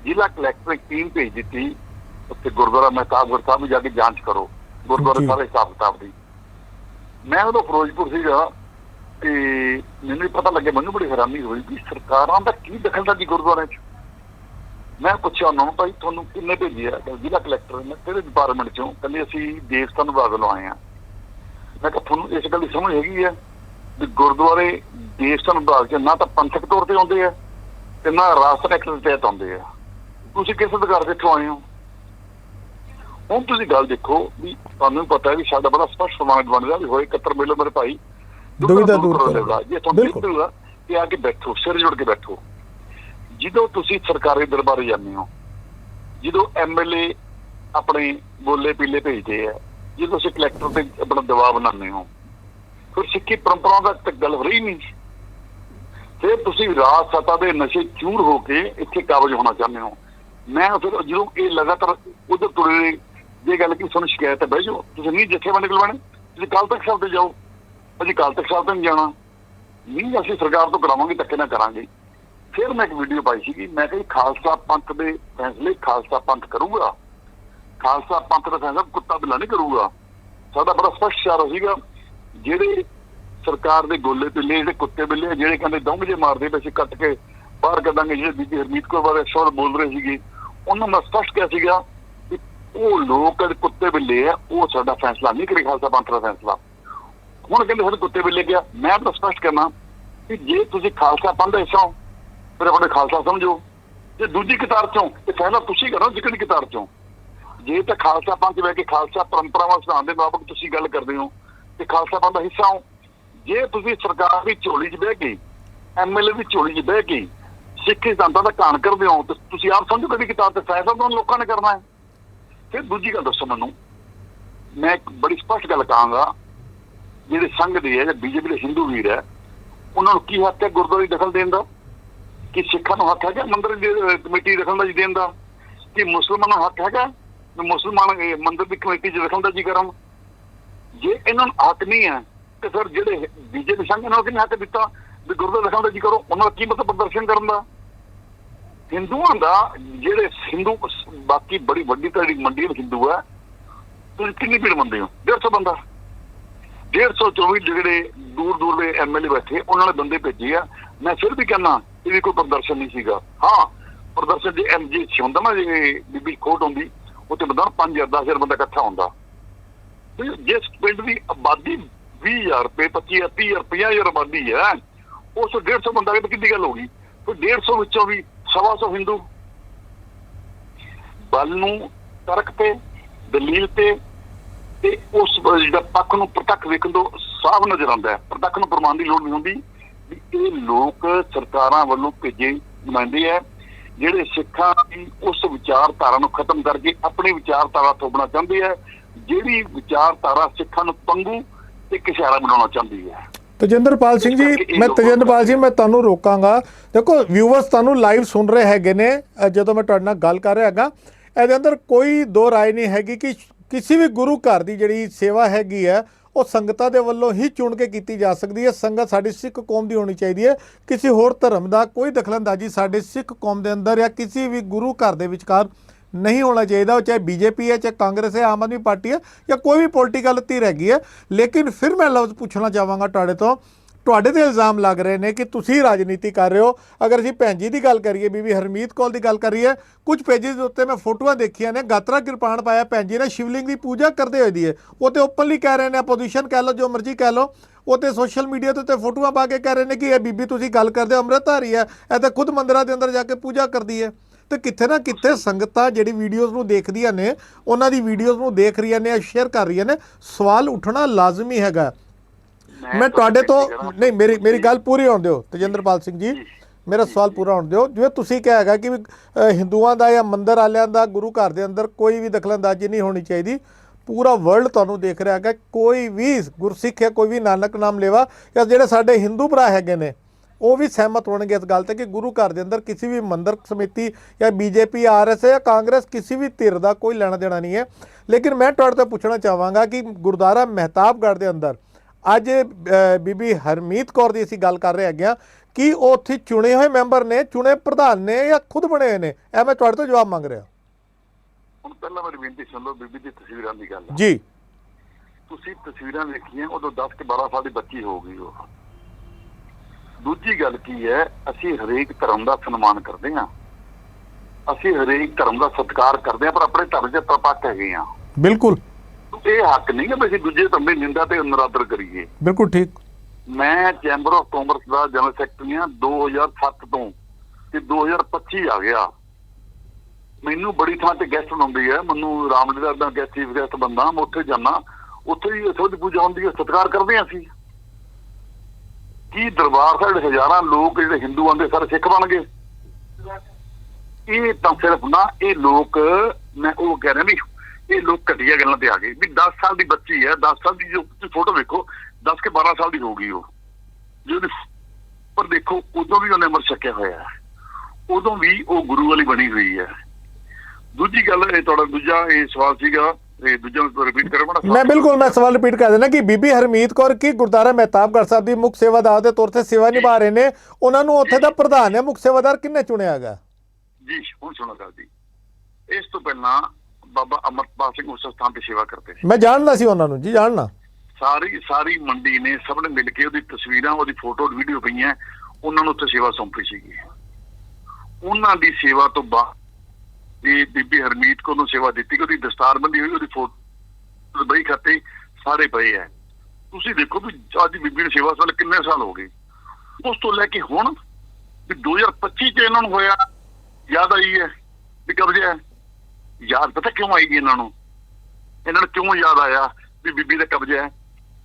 S2: ਜ਼ਿਲ੍ਹਾ ਕਲੈਕਟਰ ਟੀਮ ਭੇਜ ਦਿੱਤੀ। ਉੱਥੇ ਗੁਰਦੁਆਰਾ ਮਹਿਤਾਬਗੜ੍ਹ ਸਾਹਿਬ ਜਾ ਕੇ ਜਾਂਚ ਕਰੋ। ਗੁਰਦੁਆਰਾ
S1: ਜੀ।
S2: ਸਾਰੇ ਹਿਸਾਬ ਕਿਤਾਬ ਦੀ। ਮੈਂ ਉਦੋਂ ਫਿਰੋਜ਼ਪੁਰ ਸੀਗਾ ਤੇ ਮੈਨੂੰ ਪਤਾ ਲੱਗਿਆ ਮੈਨੂੰ ਬੜੀ ਹੈਰਾਨੀ ਹੋਈ ਕਿ ਸਰਕਾਰਾਂ ਦਾ ਕੀ ਦਖਲਅੰਦਾਜ਼ੀ ਗੁਰਦੁਆਰਿਆਂ 'ਚ। ਮੈਂ ਪੁੱਛਿਆ ਉਹਨਾਂ ਨੂੰ ਭਾਈ ਤੁਹਾਨੂੰ ਕਿੰਨੇ ਭੇਜਿਆ? ਜ਼ਿਲ੍ਹਾ ਕਲੈਕਟਰ ਨੇ ਕਿਹੜੇ ਡਿਪਾਰਟਮੈਂਟ 'ਚੋਂ? ਕਹਿੰਦੇ ਅਸੀਂ ਦੇਵਸਥਾਨ ਵੱਲੋਂ ਆਏ ਆ ਮੈਂ ਕਿਹਾ ਤੁਹਾਨੂੰ ਇਸ ਗੱਲ ਦੀ ਸਮਝ ਹੈਗੀ ਹੈ ਵੀ ਗੁਰਦੁਆਰੇ ਦੇਵਸਥਾਨ ਵਿਭਾਗ 'ਚ ਨਾ ਤਾਂ ਪੰਥਕ ਤੌਰ ਤੇ ਆਉਂਦੇ ਆ ਤੇ ਨਾ ਰਾਸ਼ਟਰ ਐਕਟ ਦੇ ਤਹਿਤ ਆਉਂਦੇ ਆ। ਤੁਸੀਂ ਕਿਸ ਅਧਿਕਾਰ ਦੇ ਆਏ ਹੋ? ਹੁਣ ਤੁਸੀਂ ਗੱਲ ਦੇਖੋ ਵੀ ਤੁਹਾਨੂੰ ਪਤਾ ਹੈ ਵੀ ਸਾਡਾ ਬੜਾ ਸਪਸ਼ਟ ਸਮਾਜ ਬਣ ਰਿਹਾ ਵੀ ਹੋਏ ਇਕੱਤਰ ਮਿਲੋ ਮੇਰੇ ਭਾਈ
S1: ਦੁਵਿਧਾ ਦੂਰ
S2: ਕਰੋ। ਜੇ ਤੁਹਾਨੂੰ
S1: ਬਿਲਕੁਲ।
S2: ਕਿ ਆ ਕੇ ਬੈਠੋ ਸਿਰ ਜੁੜ ਕੇ ਬੈਠੋ ਜਦੋਂ ਤੁਸੀਂ ਸਰਕਾਰੀ ਦਰਬਾਰੇ ਜਾਂਦੇ ਹੋ ਜਦੋਂ ਐਮਐਲਏ ਆਪਣੇ ਬੋਲੇ ਪੀਲੇ ਭੇਜਦੇ ਆ ਜਦੋਂ ਤੁਸੀਂ ਕਲੈਕਟਰ ਤੇ ਆਪਣਾ ਦਬਾਅ ਬਣਾਉਂਦੇ ਹੋ ਫਿਰ ਸਿੱਖੀ ਪਰੰਪਰਾ ਦਾ ਤਾਂ ਗੱਲ ਹੋ ਰਹੀ ਨਹੀਂ ਫਿਰ ਤੁਸੀਂ ਰਾਜ ਸੱਤਾ ਦੇ ਨਸ਼ੇ ਚੂਰ ਹੋ ਕੇ ਇੱਥੇ ਕਾਬਜ ਹੋਣਾ ਚਾਹੁੰਦੇ ਹੋ ਮੈਂ ਫਿਰ ਜਦੋਂ ਇਹ ਲਗਾਤਾਰ ਉਧਰ ਤੁਰੇ ਜੇ ਗੱਲ ਕਿ ਤੁਹਾਨੂੰ ਸ਼ਿਕਾਇਤ ਹੈ ਬਹਿ ਜਾਓ। ਤੁਸੀਂ ਨਹੀਂ ਜਿੱਥੇ ਬੰਦੇ ਨਿਕਲਵਾਣੇ ਤੁਸੀਂ ਕੱਲ ਤੱਕ ਸਾਹਿਬ ਤੇ ਜਾਓ। ਅਸੀਂ ਕੱਲ ਤੱਕ ਸਾਹਿਬ ਤੇ ਨਹੀਂ ਜਾਣਾ। ਨਹੀਂ ਅਸੀਂ ਸਰਕਾਰ ਤੋਂ ਕਰਾਵਾਂਗੇ ਧੱਕੇ ਨਾ ਕਰਾਂਗੇ। ਫਿਰ ਮੈਂ ਇੱਕ ਵੀਡੀਓ ਪਾਈ ਸੀਗੀ। ਮੈਂ ਕਿਹਾ ਜੀ ਖਾਲਸਾ ਪੰਥ ਦੇ ਫੈਸਲੇ ਖਾਲਸਾ ਪੰਥ ਕਰੂਗਾ। ਖਾਲਸਾ ਪੰਥ ਦਾ ਫੈਸਲਾ ਕੁੱਤਾ ਬਿੱਲਾ ਨਹੀਂ ਕਰੂਗਾ। ਸਾਡਾ ਬੜਾ ਸਪਸ਼ਟ ਇਸ਼ਾਰਾ ਸੀਗਾ। ਜਿਹੜੇ ਸਰਕਾਰ ਦੇ ਗੋਲੇ ਪਿੱਲੇ ਜਿਹੜੇ ਕੁੱਤੇ ਬਿੱਲੇ ਆ, ਜਿਹੜੇ ਕਹਿੰਦੇ ਦੰਗ ਜੇ ਮਾਰਦੇ ਪਏ ਸੀ ਕੱਟ ਕੇ ਬਾਹਰ ਕੱਢਾਂਗੇ ਜਿਹੜੇ ਬੀਬੀ ਹਰਮੀਤ ਕੌਰ ਬਾਰੇ ਸ਼ਬਦ ਬੋਲ ਰਹੇ ਸੀਗੇ ਉਹਨਾਂ ਨੇ ਸਪਸ਼ਟ ਕਿਹਾ ਸੀਗਾ ਉਹ ਲੋਕ ਕੁੱਤੇ ਬਿੱਲੇ ਆ, ਉਹ ਸਾਡਾ ਫੈਸਲਾ ਨਹੀਂ ਕਰੇ ਖਾਲਸਾ ਪੰਥ ਦਾ ਫੈਸਲਾ। ਹੁਣ ਕਹਿੰਦੇ ਸਾਡੇ ਕੁੱਤੇ ਬਿੱਲੇ ਗਿਆ ਮੈਂ ਤਾਂ ਸਪਸ਼ਟ ਕਰਨਾ ਕਿ ਜੇ ਤੁਸੀਂ ਖਾਲਸਾ ਪੰਥ ਦਾ ਹਿੱਸਾ ਹੋ, ਫਿਰ ਆਪਣੇ ਖਾਲਸਾ ਸਮਝੋ। ਜੇ ਦੂਜੀ ਕਿਤਾਬ ਚੋਂ, ਇਹ ਫੈਸਲਾ ਤੁਸੀਂ ਕਰੋ ਜਿਕੜੀ ਕਿਤਾਬ ਚੋਂ? ਜੇ ਤਾਂ ਖਾਲਸਾ ਪੰਥ ਬਹਿ ਕੇ ਖਾਲਸਾ ਪਰੰਪਰਾਵਾਂ ਸਿਧਾਂਤ ਦੇ ਮੁਤਾਬਕ ਤੁਸੀਂ ਗੱਲ ਕਰਦੇ ਹੋ, ਤੇ ਖਾਲਸਾ ਪੰਥ ਦਾ ਹਿੱਸਾ ਹੋ। ਜੇ ਤੁਸੀਂ ਸਰਕਾਰ ਦੀ ਝੋਲੀ 'ਚ ਬਹਿ ਕੇ ਐਮਐਲਏ ਦੀ ਝੋਲੀ 'ਚ ਬਹਿ ਕੇ ਸਿੱਖ ਸਿਧਾਂਤਾਂ ਦਾ ਕਾਣ ਕਰਦੇ ਹੋ, ਤੇ ਤੁਸੀਂ ਆਪ ਸਮਝੋ ਕਿਹੜੀ ਕਿਤਾਬ ਤੇ ਫੈਸਲਾ ਤੁਹਾਨੂੰ ਲੋਕਾਂ ਨੇ ਕਰਨਾ ਹੈ। ਫਿਰ ਦੂਜੀ ਗੱਲ ਦੱਸੋ ਮੈਨੂੰ। ਮੈਂ ਇੱਕ ਬੜੀ ਸਪਸ਼ਟ ਗੱਲ ਕਹਾਂਗਾ ਜਿਹੜੇ ਸੰਘ ਦੇ ਹੈ ਜਾਂ ਬੀਜੇਪੀ ਦੇ ਹਿੰਦੂ ਵੀਰ ਹੈ ਉਹਨਾਂ ਨੂੰ ਕੀ ਹੱਕ ਹੈ ਗੁਰਦੁਆਰੇ ਦੀ ਦਖਲ ਦੇਣ ਦਾ? ਕਿ ਸਿੱਖਾਂ ਨੂੰ ਹੱਕ ਹੈਗਾ ਮੰਦਰ ਦੀ ਅਹ, ਕਮੇਟੀ ਦਖਲਅੰਦਾਜ਼ੀ ਦੇਣ ਦਾ? ਕਿ ਮੁਸਲਮਾਨਾਂ ਨੂੰ ਹੱਕ ਹੈਗਾ ਵੀ ਮੁਸਲਮਾਨ ਮੰਦਰ ਦੀ ਕਮੇਟੀ 'ਚ ਦਖਲਅੰਦਾਜ਼ੀ ਕਰਨ? ਜੇ ਇਹਨਾਂ ਨੂੰ ਹੱਕ ਨਹੀਂ ਹੈ ਤੇ ਫਿਰ ਜਿਹੜੇ ਬੀਜੇਪੀ ਸੰਘ ਨਾਲ ਕਿਹਨੇ ਹੱਕ ਦਿੱਤਾ ਵੀ ਗੁਰਦੁਆਰਾ ਦਖਲਅੰਦਾਜ਼ੀ ਕਰੋ? ਉਹਨਾਂ ਦਾ ਕੀ ਮਤਲਬ ਪ੍ਰਦਰਸ਼ਨ ਕਰਨ ਦਾ? ਹਿੰਦੂਆਂ ਦਾ ਜਿਹੜੇ ਹਿੰਦੂ, ਬਾਕੀ ਬੜੀ ਵੱਡੀ ਤੁਹਾਡੀ ਮੰਡੀ ਹਿੰਦੂ ਹੈ, ਤੁਸੀਂ ਕਿੰਨੀ ਭੀੜ ਮੰਨਦੇ ਹੋ? 150 ਬੰਦਾ। 124 ਜਿਹੜੇ ਦੂਰ ਦੂਰ ਦੇ ਐਮਐਲਏ ਬੈਠੇ, ਉਹਨਾਂ ਨੇ ਬੰਦੇ ਭੇਜੇ ਆ। ਮੈਂ ਫਿਰ ਵੀ ਕਹਿੰਦਾ, ਇਹ ਵੀ ਕੋਈ ਪ੍ਰਦਰਸ਼ਨ ਨਹੀਂ ਸੀਗਾ। ਹਾਂ, ਪ੍ਰਦਰਸ਼ਨ ਜੇ ਐਮਜੀ ਹੁੰਦਾ ਨਾ, ਜੇ ਬੀਬੀ ਖੋਟ ਹੁੰਦੀ, ਉੱਥੇ ਬੰਦਾ 5000 10000 ਬੰਦਾ ਇਕੱਠਾ ਹੁੰਦਾ। ਜਿਸ ਪਿੰਡ ਦੀ ਆਬਾਦੀ 20000 ਰੁਪਏ 25000 30000 50000 ਆਬਾਦੀ ਹੈ, ਉਸ 150 ਬੰਦਾ ਦੀ ਕਿੰਨੀ ਗੱਲ ਹੋ ਗਈ। ਕੋਈ 150 ਵਿੱਚੋਂ ਵੀ ਸਵਾ ਸੌ ਹਿੰਦੂ ਬਲ ਨੂੰ ਤਰਕ ਤੇ ਦਲੀਲ ਤੇ ਤੇ ਉਸ ਜਿਹੜਾ ਪੱਖ ਨੂੰ ਪ੍ਰਤੱਖ ਵੇਖਣ ਤੋਂ ਸਾਫ਼ ਨਜ਼ਰ ਆਉਂਦਾ ਹੈ। ਪ੍ਰਤੱਖ ਨੂੰ ਪ੍ਰਮਾਣ ਦੀ ਲੋੜ ਨਹੀਂ ਹੁੰਦੀ ਵੀ ਇਹ ਲੋਕ ਸਰਕਾਰਾਂ ਵੱਲੋਂ ਭੇਜੇ ਨੁਮਾਇੰਦੇ ਹੈ, ਜਿਹੜੇ ਸਿੱਖਾਂ ਦੀ ਉਸ ਵਿਚਾਰਧਾਰਾ ਨੂੰ ਖਤਮ ਕਰਕੇ ਆਪਣੀ ਵਿਚਾਰਧਾਰਾ ਥੋਪਣਾ ਚਾਹੁੰਦੇ ਹੈ, ਜਿਹੜੀ ਵਿਚਾਰਧਾਰਾ ਸਿੱਖਾਂ ਨੂੰ ਪੰਗੂ ਤੇ ਕਿਸ਼ਾਰਾ ਬਣਾਉਣਾ ਚਾਹੁੰਦੀ ਹੈ।
S1: ਤਜਿੰਦਰਪਾਲ ਸਿੰਘ ਜੀ ਮੈਂ ਤਜਿੰਦਰਪਾਲ ਜੀ ਮੈਂ ਤੁਹਾਨੂੰ ਰੋਕਾਂਗਾ। ਦੇਖੋ ਵਿਊਵਰਸ ਤੁਹਾਨੂੰ ਲਾਈਵ ਸੁਣ ਰਹੇ ਹੈਗੇ ਨੇ। ਜਦੋਂ ਮੈਂ ਤੁਹਾਡੇ ਨਾਲ ਗੱਲ ਕਰ ਰਿਹਾ ਹੈਗਾ ਇਹਦੇ ਅੰਦਰ ਕੋਈ ਦੋ ਰਾਏ ਨਹੀਂ ਹੈਗੀ ਕਿ ਕਿਸੇ ਵੀ ਗੁਰੂ ਘਰ ਦੀ ਜਿਹੜੀ ਸੇਵਾ ਹੈਗੀ ਹੈ ਉਹ ਸੰਗਤਾਂ ਦੇ ਵੱਲੋਂ ਹੀ ਚੁਣ ਕੇ ਕੀਤੀ ਜਾ ਸਕਦੀ ਹੈ। ਸੰਗਤ ਸਾਡੀ ਸਿੱਖ ਕੌਮ ਦੀ ਹੋਣੀ ਚਾਹੀਦੀ ਹੈ। ਕਿਸੇ ਹੋਰ ਧਰਮ ਦਾ ਕੋਈ ਦਖਲਅੰਦਾਜ਼ੀ ਸਾਡੇ ਸਿੱਖ ਕੌਮ ਦੇ ਅੰਦਰ ਜਾਂ ਕਿਸੇ ਵੀ ਗੁਰੂ ਘਰ ਦੇ ਵਿਚਕਾਰ ਨਹੀਂ ਹੋਣਾ ਚਾਹੀਦਾ, ਉਹ ਚਾਹੇ ਬੀਜੇਪੀ ਹੈ, ਚਾਹੇ ਕਾਂਗਰਸ ਹੈ, ਆਮ ਆਦਮੀ ਪਾਰਟੀ ਹੈ, ਜਾਂ ਕੋਈ ਵੀ ਪੋਲੀਟੀਕਲ ਧਿਰ ਹੈਗੀ ਹੈ, ਲੇਕਿਨ ਫਿਰ ਮੈਂ ਲਫ਼ਜ਼ ਪੁੱਛਣਾ ਚਾਹਾਂਗਾ ਤੁਹਾਡੇ ਤੋਂ। ਤੁਹਾਡੇ ਤੇ ਇਲਜ਼ਾਮ ਲੱਗ ਰਹੇ ਨੇ ਕਿ ਤੁਸੀਂ ਰਾਜਨੀਤੀ ਕਰ ਰਹੇ ਹੋ। ਅਗਰ ਅਸੀਂ ਭੈਣ ਜੀ ਦੀ ਗੱਲ ਕਰੀਏ, ਬੀਬੀ ਹਰਮੀਤ ਕੌਰ ਦੀ ਗੱਲ ਕਰੀਏ, ਕੁਝ ਪੇਜਸ ਦੇ ਉੱਤੇ ਮੈਂ ਫੋਟੋਆਂ ਦੇਖੀਆਂ ਨੇ, ਗਾਤਰਾ ਕਿਰਪਾਨ ਪਾਇਆ, ਭੈਣ ਜੀ ਨੇ ਸ਼ਿਵਲਿੰਗ ਦੀ ਪੂਜਾ ਕਰਦੇ ਹੋਏ ਦੀ ਹੈ। ਉਹ ਤੇ ਓਪਨਲੀ ਕਹਿ ਰਹੇ ਨੇ ਆਪੋਜੀਸ਼ਨ ਕਹਿ ਲਓ, ਜੋ ਮਰਜ਼ੀ ਕਹਿ ਲਓ। ਉਹ ਤੇ ਸੋਸ਼ਲ ਮੀਡੀਆ ਤੇ ਉੱਤੇ ਫੋਟੋਆਂ ਪਾ ਕੇ ਕਹਿ ਰਹੇ ਨੇ ਕਿ ਇਹ ਬੀਬੀ ਤੁਸੀਂ ਗੱਲ ਕਰਦੇ ਹੋ, ਅੰਮ੍ਰਿਤਧਾਰੀ ਹੈ, ਇਹ ਤਾਂ ਖੁਦ ਮੰਦਰਾਂ ਦੇ ਅੰਦਰ ਜਾ ਕੇ ਪੂਜਾ ਕਰਦੀ ਹੈ। ਤੇ ਕਿੱਥੇ ਨਾ ਕਿੱਥੇ ਸੰਗਤਾਂ ਜਿਹੜੀ ਵੀਡੀਓਜ਼ ਨੂੰ ਦੇਖਦੀਆਂ ਨੇ ਉਹਨਾਂ ਦੀ ਵੀਡੀਓਜ਼ ਨੂੰ ਦੇਖ ਰਹੀਆਂ ਨੇ ਸ਼ੇਅਰ ਕਰ ਰਹੀਆਂ ਨੇ। ਸਵਾਲ ਉੱਠਣਾ ਲਾਜ਼ਮੀ ਹੈਗਾ। ਮੈਂ ਤੁਹਾਡੇ ਤੋਂ ਨਹੀਂ ਮੇਰੀ ਮੇਰੀ ਗੱਲ ਪੂਰੀ ਹੋਣ ਦਿਓ ਤਜਿੰਦਰਪਾਲ ਸਿੰਘ ਜੀ। ਮੇਰਾ ਸਵਾਲ ਪੂਰਾ ਹੋਣ ਦਿਓ। ਜਿਵੇਂ ਤੁਸੀਂ ਕਿਹਾ ਹੈਗਾ ਕਿ ਹਿੰਦੂਆਂ ਦਾ ਜਾਂ ਮੰਦਿਰ ਵਾਲਿਆਂ ਦਾ ਗੁਰੂ ਘਰ ਦੇ ਅੰਦਰ ਕੋਈ ਵੀ ਦਖਲਅੰਦਾਜ਼ੀ ਨਹੀਂ ਹੋਣੀ ਚਾਹੀਦੀ। ਪੂਰਾ ਵਰਲਡ ਤੁਹਾਨੂੰ ਦੇਖ ਰਿਹਾ ਹੈਗਾ। ਕੋਈ ਵੀ ਗੁਰਸਿੱਖ ਹੈ ਕੋਈ ਵੀ ਨਾਨਕ ਨਾਮ ਲੈਵਾ ਜਾਂ ਜਿਹੜੇ ਸਾਡੇ ਹਿੰਦੂ ਭਰਾ ਹੈਗੇ ਨੇ ਉਹ ਵੀ ਸਹਿਮਤ ਹੋਣਗੇ ਇਸ ਗੱਲ ਤੇ ਕਿ ਗੁਰੂ ਘਰ ਦੇ ਅੰਦਰ ਕਿਸੇ ਵੀ ਮੰਦਿਰ ਸਮਿਤੀ ਜਾਂ ਬੀਜੇਪੀ ਆਰਐਸ ਜਾਂ ਕਾਂਗਰਸ ਕਿਸੇ ਵੀ ਧਿਰ ਦਾ ਕੋਈ ਲੈਣਾ ਦੇਣਾ ਨਹੀਂ ਹੈ। ਲੇਕਿਨ ਮੈਂ ਤੁਹਾਡੇ ਤੋਂ ਪੁੱਛਣਾ ਚਾਹਾਂਗਾ ਕਿ ਗੁਰਦੁਆਰਾ ਮਹਿਤਾਬਗੜ੍ਹ ਦੇ ਅੰਦਰ ਅੱਜ ਬੀਬੀ ਹਰਮੀਤ ਕੌਰ ਦੀ ਅਸੀਂ ਗੱਲ ਕਰ ਰਹੇ ਹੈਗੇ ਆ ਕਿ ਉਹ ਉੱਥੇ ਚੁਣੇ ਹੋਏ ਮੈਂਬਰ ਨੇ ਚੁਣੇ ਪ੍ਰਧਾਨ ਨੇ ਜਾਂ ਖੁਦ ਬਣੇ ਹੋਏ ਨੇ? ਇਹ ਮੈਂ ਤੁਹਾਡੇ ਤੋਂ ਜਵਾਬ ਮੰਗ ਰਿਹਾ।
S2: ਹੁਣ ਪਹਿਲਾਂ ਮੇਰੀ ਬੇਨਤੀ ਸੁਣ ਲਓ ਬੀਬੀ ਦੀ ਤਸਵੀਰਾਂ ਦੀ ਗੱਲ।
S1: ਜੀ।
S2: ਤੁਸੀਂ ਤਸਵੀਰਾਂ ਵੇਖੀਆਂ ਉਦੋਂ 10 ਕਿ 12 ਸਾਲ ਦੀ ਬੱਚੀ ਹੋ ਗਈ ਉਹ। ਦੂਜੀ ਗੱਲ ਕੀ ਹੈ ਅਸੀਂ ਹਰੇਕ ਧਰਮ ਦਾ ਸਨਮਾਨ ਕਰਦੇ ਹਾਂ। ਅਸੀਂ ਹਰੇਕ ਧਰਮ ਦਾ ਸਤਿਕਾਰ ਕਰਦੇ ਹਾਂ ਪਰ ਆਪਣੇ ਧਰਮ 'ਚ ਤਪੱਕ ਹੈਗੇ ਹਾਂ।
S1: ਬਿਲਕੁਲ।
S2: ਇਹ ਹੱਕ ਨਹੀਂ ਹੈ ਵੀ ਅਸੀਂ ਦੂਜੇ ਧਰਮ ਦੀ ਨਿੰਦਾ ਤੇ ਨਰਾਦਰ ਕਰੀਏ।
S1: ਬਿਲਕੁਲ ਠੀਕ।
S2: ਮੈਂ ਚੈਂਬਰ ਆਫ ਕਾਮਰਸ ਦਾ ਜਨਰਲ ਸੈਕਟਰੀ ਹਾਂ 2007 ਤੋਂ ਤੇ 2025 ਆ ਗਿਆ। ਮੈਨੂੰ ਬੜੀ ਥਾਂ ਤੇ ਗੈਸਟ ਹੁੰਦੀ ਹੈ। ਮੈਨੂੰ ਰਾਮਲੀਲਾ ਦਾ ਗੈਸਟ ਚੀਫ ਗੈਸਟ ਬੰਦਾ ਮੈਂ ਉੱਥੇ ਜਾਣਾ ਉੱਥੇ ਹੀ ਸੋਧ ਪੂਜਾ ਹੁੰਦੀ ਹੈ ਸਤਿਕਾਰ ਕਰਦੇ ਹਾਂ ਅਸੀਂ। ਕੀ ਦਰਬਾਰ ਸਾਹਿਬ ਦੇ ਹਜ਼ਾਰਾਂ ਲੋਕ ਜਿਹੜੇ ਹਿੰਦੂ ਆਂਦੇ ਸਾਰੇ ਸਿੱਖ ਬਣ ਗਏ? ਇਹ ਤਾਂ ਸਿਰਫ ਨਾ ਇਹ ਲੋਕ, ਮੈਂ ਉਹ ਕਹਿ ਰਿਹਾ ਵੀ ਇਹ ਲੋਕ ਘਟੀਆ ਗੱਲਾਂ ਤੇ ਆ ਗਏ। ਵੀ 10 ਸਾਲ ਦੀ ਬੱਚੀ ਹੈ 10 ਸਾਲ ਦੀ ਜੋ ਤੁਸੀਂ ਫੋਟੋ ਵੇਖੋ 10 ਕੇ 12 ਸਾਲ ਦੀ ਹੋ ਗਈ ਉਹ। ਜੋ ਪਰ ਦੇਖੋ, ਉਦੋਂ ਵੀ ਉਹਨੇ ਅਮਰ ਛਕਿਆ ਹੋਇਆ ਹੈ। ਉਦੋਂ ਵੀ ਉਹ ਗੁਰੂ ਵਾਲੀ ਬਣੀ ਹੋਈ ਹੈ। ਦੂਜੀ ਗੱਲ ਇਹ ਤੁਹਾਡਾ ਦੂਜਾ ਇਹ ਸਵਾਲ ਸੀਗਾ ਇਹ ਦੂਜਾ ਰਿਪੀਟ ਕਰੋ
S1: ਮੈਂ ਬਿਲਕੁਲ ਮੈਂ ਸਵਾਲ ਰਿਪੀਟ ਕਰ ਦੇਣਾ ਕਿ ਬੀਬੀ ਹਰਮੀਤ ਕੌਰ ਕੀ ਗੁਰਦੁਆਰਾ ਮਹਿਤਾਬਗੜ੍ਹ ਸਾਹਿਬ ਦੀ ਮੁੱਖ ਸੇਵਾਦਾਰ ਦੇ ਤੌਰ ਤੇ ਸੇਵਾ ਨਿਭਾ ਰਹੇ ਨੇ? ਉਹਨਾਂ ਨੂੰ ਉੱਥੇ ਦਾ ਪ੍ਰਧਾਨ ਹੈ ਮੁੱਖ ਸੇਵਾਦਾਰ ਕਿੰਨੇ ਚੁਣਿਆ ਹੈਗਾ?
S2: ਜੀ ਹੁਣ ਸੁਣੋ ਗੱਲ ਜੀ। ਇਸ ਤੋਂ ਪਹਿਲਾਂ ਬਾਬਾ ਅਮਰਪਾਲ ਸਿੰਘ ਉਸ ਸਥਾਨ ਤੇ ਸੇਵਾ ਕਰਦੇ ਸੀ।
S1: ਮੈਂ ਜਾਣਦਾ ਸੀ ਉਹਨਾਂ ਨੂੰ ਜੀ ਜਾਣਨਾ।
S2: ਸਾਰੀ ਸਾਰੀ ਮੰਡੀ ਨੇ ਸਭ ਨੇ ਮਿਲ ਕੇ ਉਹਦੀ ਤਸਵੀਰਾਂ ਉਹਦੀ ਫੋਟੋ ਵੀਡੀਓ ਪਈਆਂ ਉਹਨਾਂ ਨੂੰ ਉੱਥੇ ਸੇਵਾ ਸੌਂਪੀ ਸੀਗੀ। ਉਹਨਾਂ ਦੀ ਸੇਵਾ ਤੋਂ ਬਾਅਦ ਇਹ ਬੀਬੀ ਹਰਮੀਤ ਕੋ ਨੂੰ ਸੇਵਾ ਦਿੱਤੀ ਕਿ ਉਹਦੀ ਦਸਤਾਰਬੰਦੀ ਹੋਈ, ਉਹਦੀ ਫੋਟੋ ਬਈ ਖਾਤੇ ਸਾਰੇ ਪਏ ਐ। ਤੁਸੀਂ ਦੇਖੋ ਵੀ ਅੱਜ ਬੀਬੀ ਨੂੰ ਸੇਵਾ ਸਾਲ ਕਿੰਨੇ ਸਾਲ ਹੋ ਗਏ। ਉਸ ਤੋਂ ਲੈ ਕੇ ਹੁਣ ਵੀ 2025 ਚ ਇਹਨਾਂ ਨੂੰ ਹੋਇਆ, ਯਾਦ ਆਈ ਹੈ ਵੀ ਕਬਜ਼ਾ ਹੈ ਯਾਦ ਪਤਾ ਕਿਉਂ ਆਈ ਜੀ ਇਹਨਾਂ ਨੂੰ? ਇਹਨਾਂ ਨੂੰ ਕਿਉਂ ਯਾਦ ਆਇਆ ਵੀ ਬੀਬੀ ਦਾ ਕਬਜ਼ਾ ਹੈ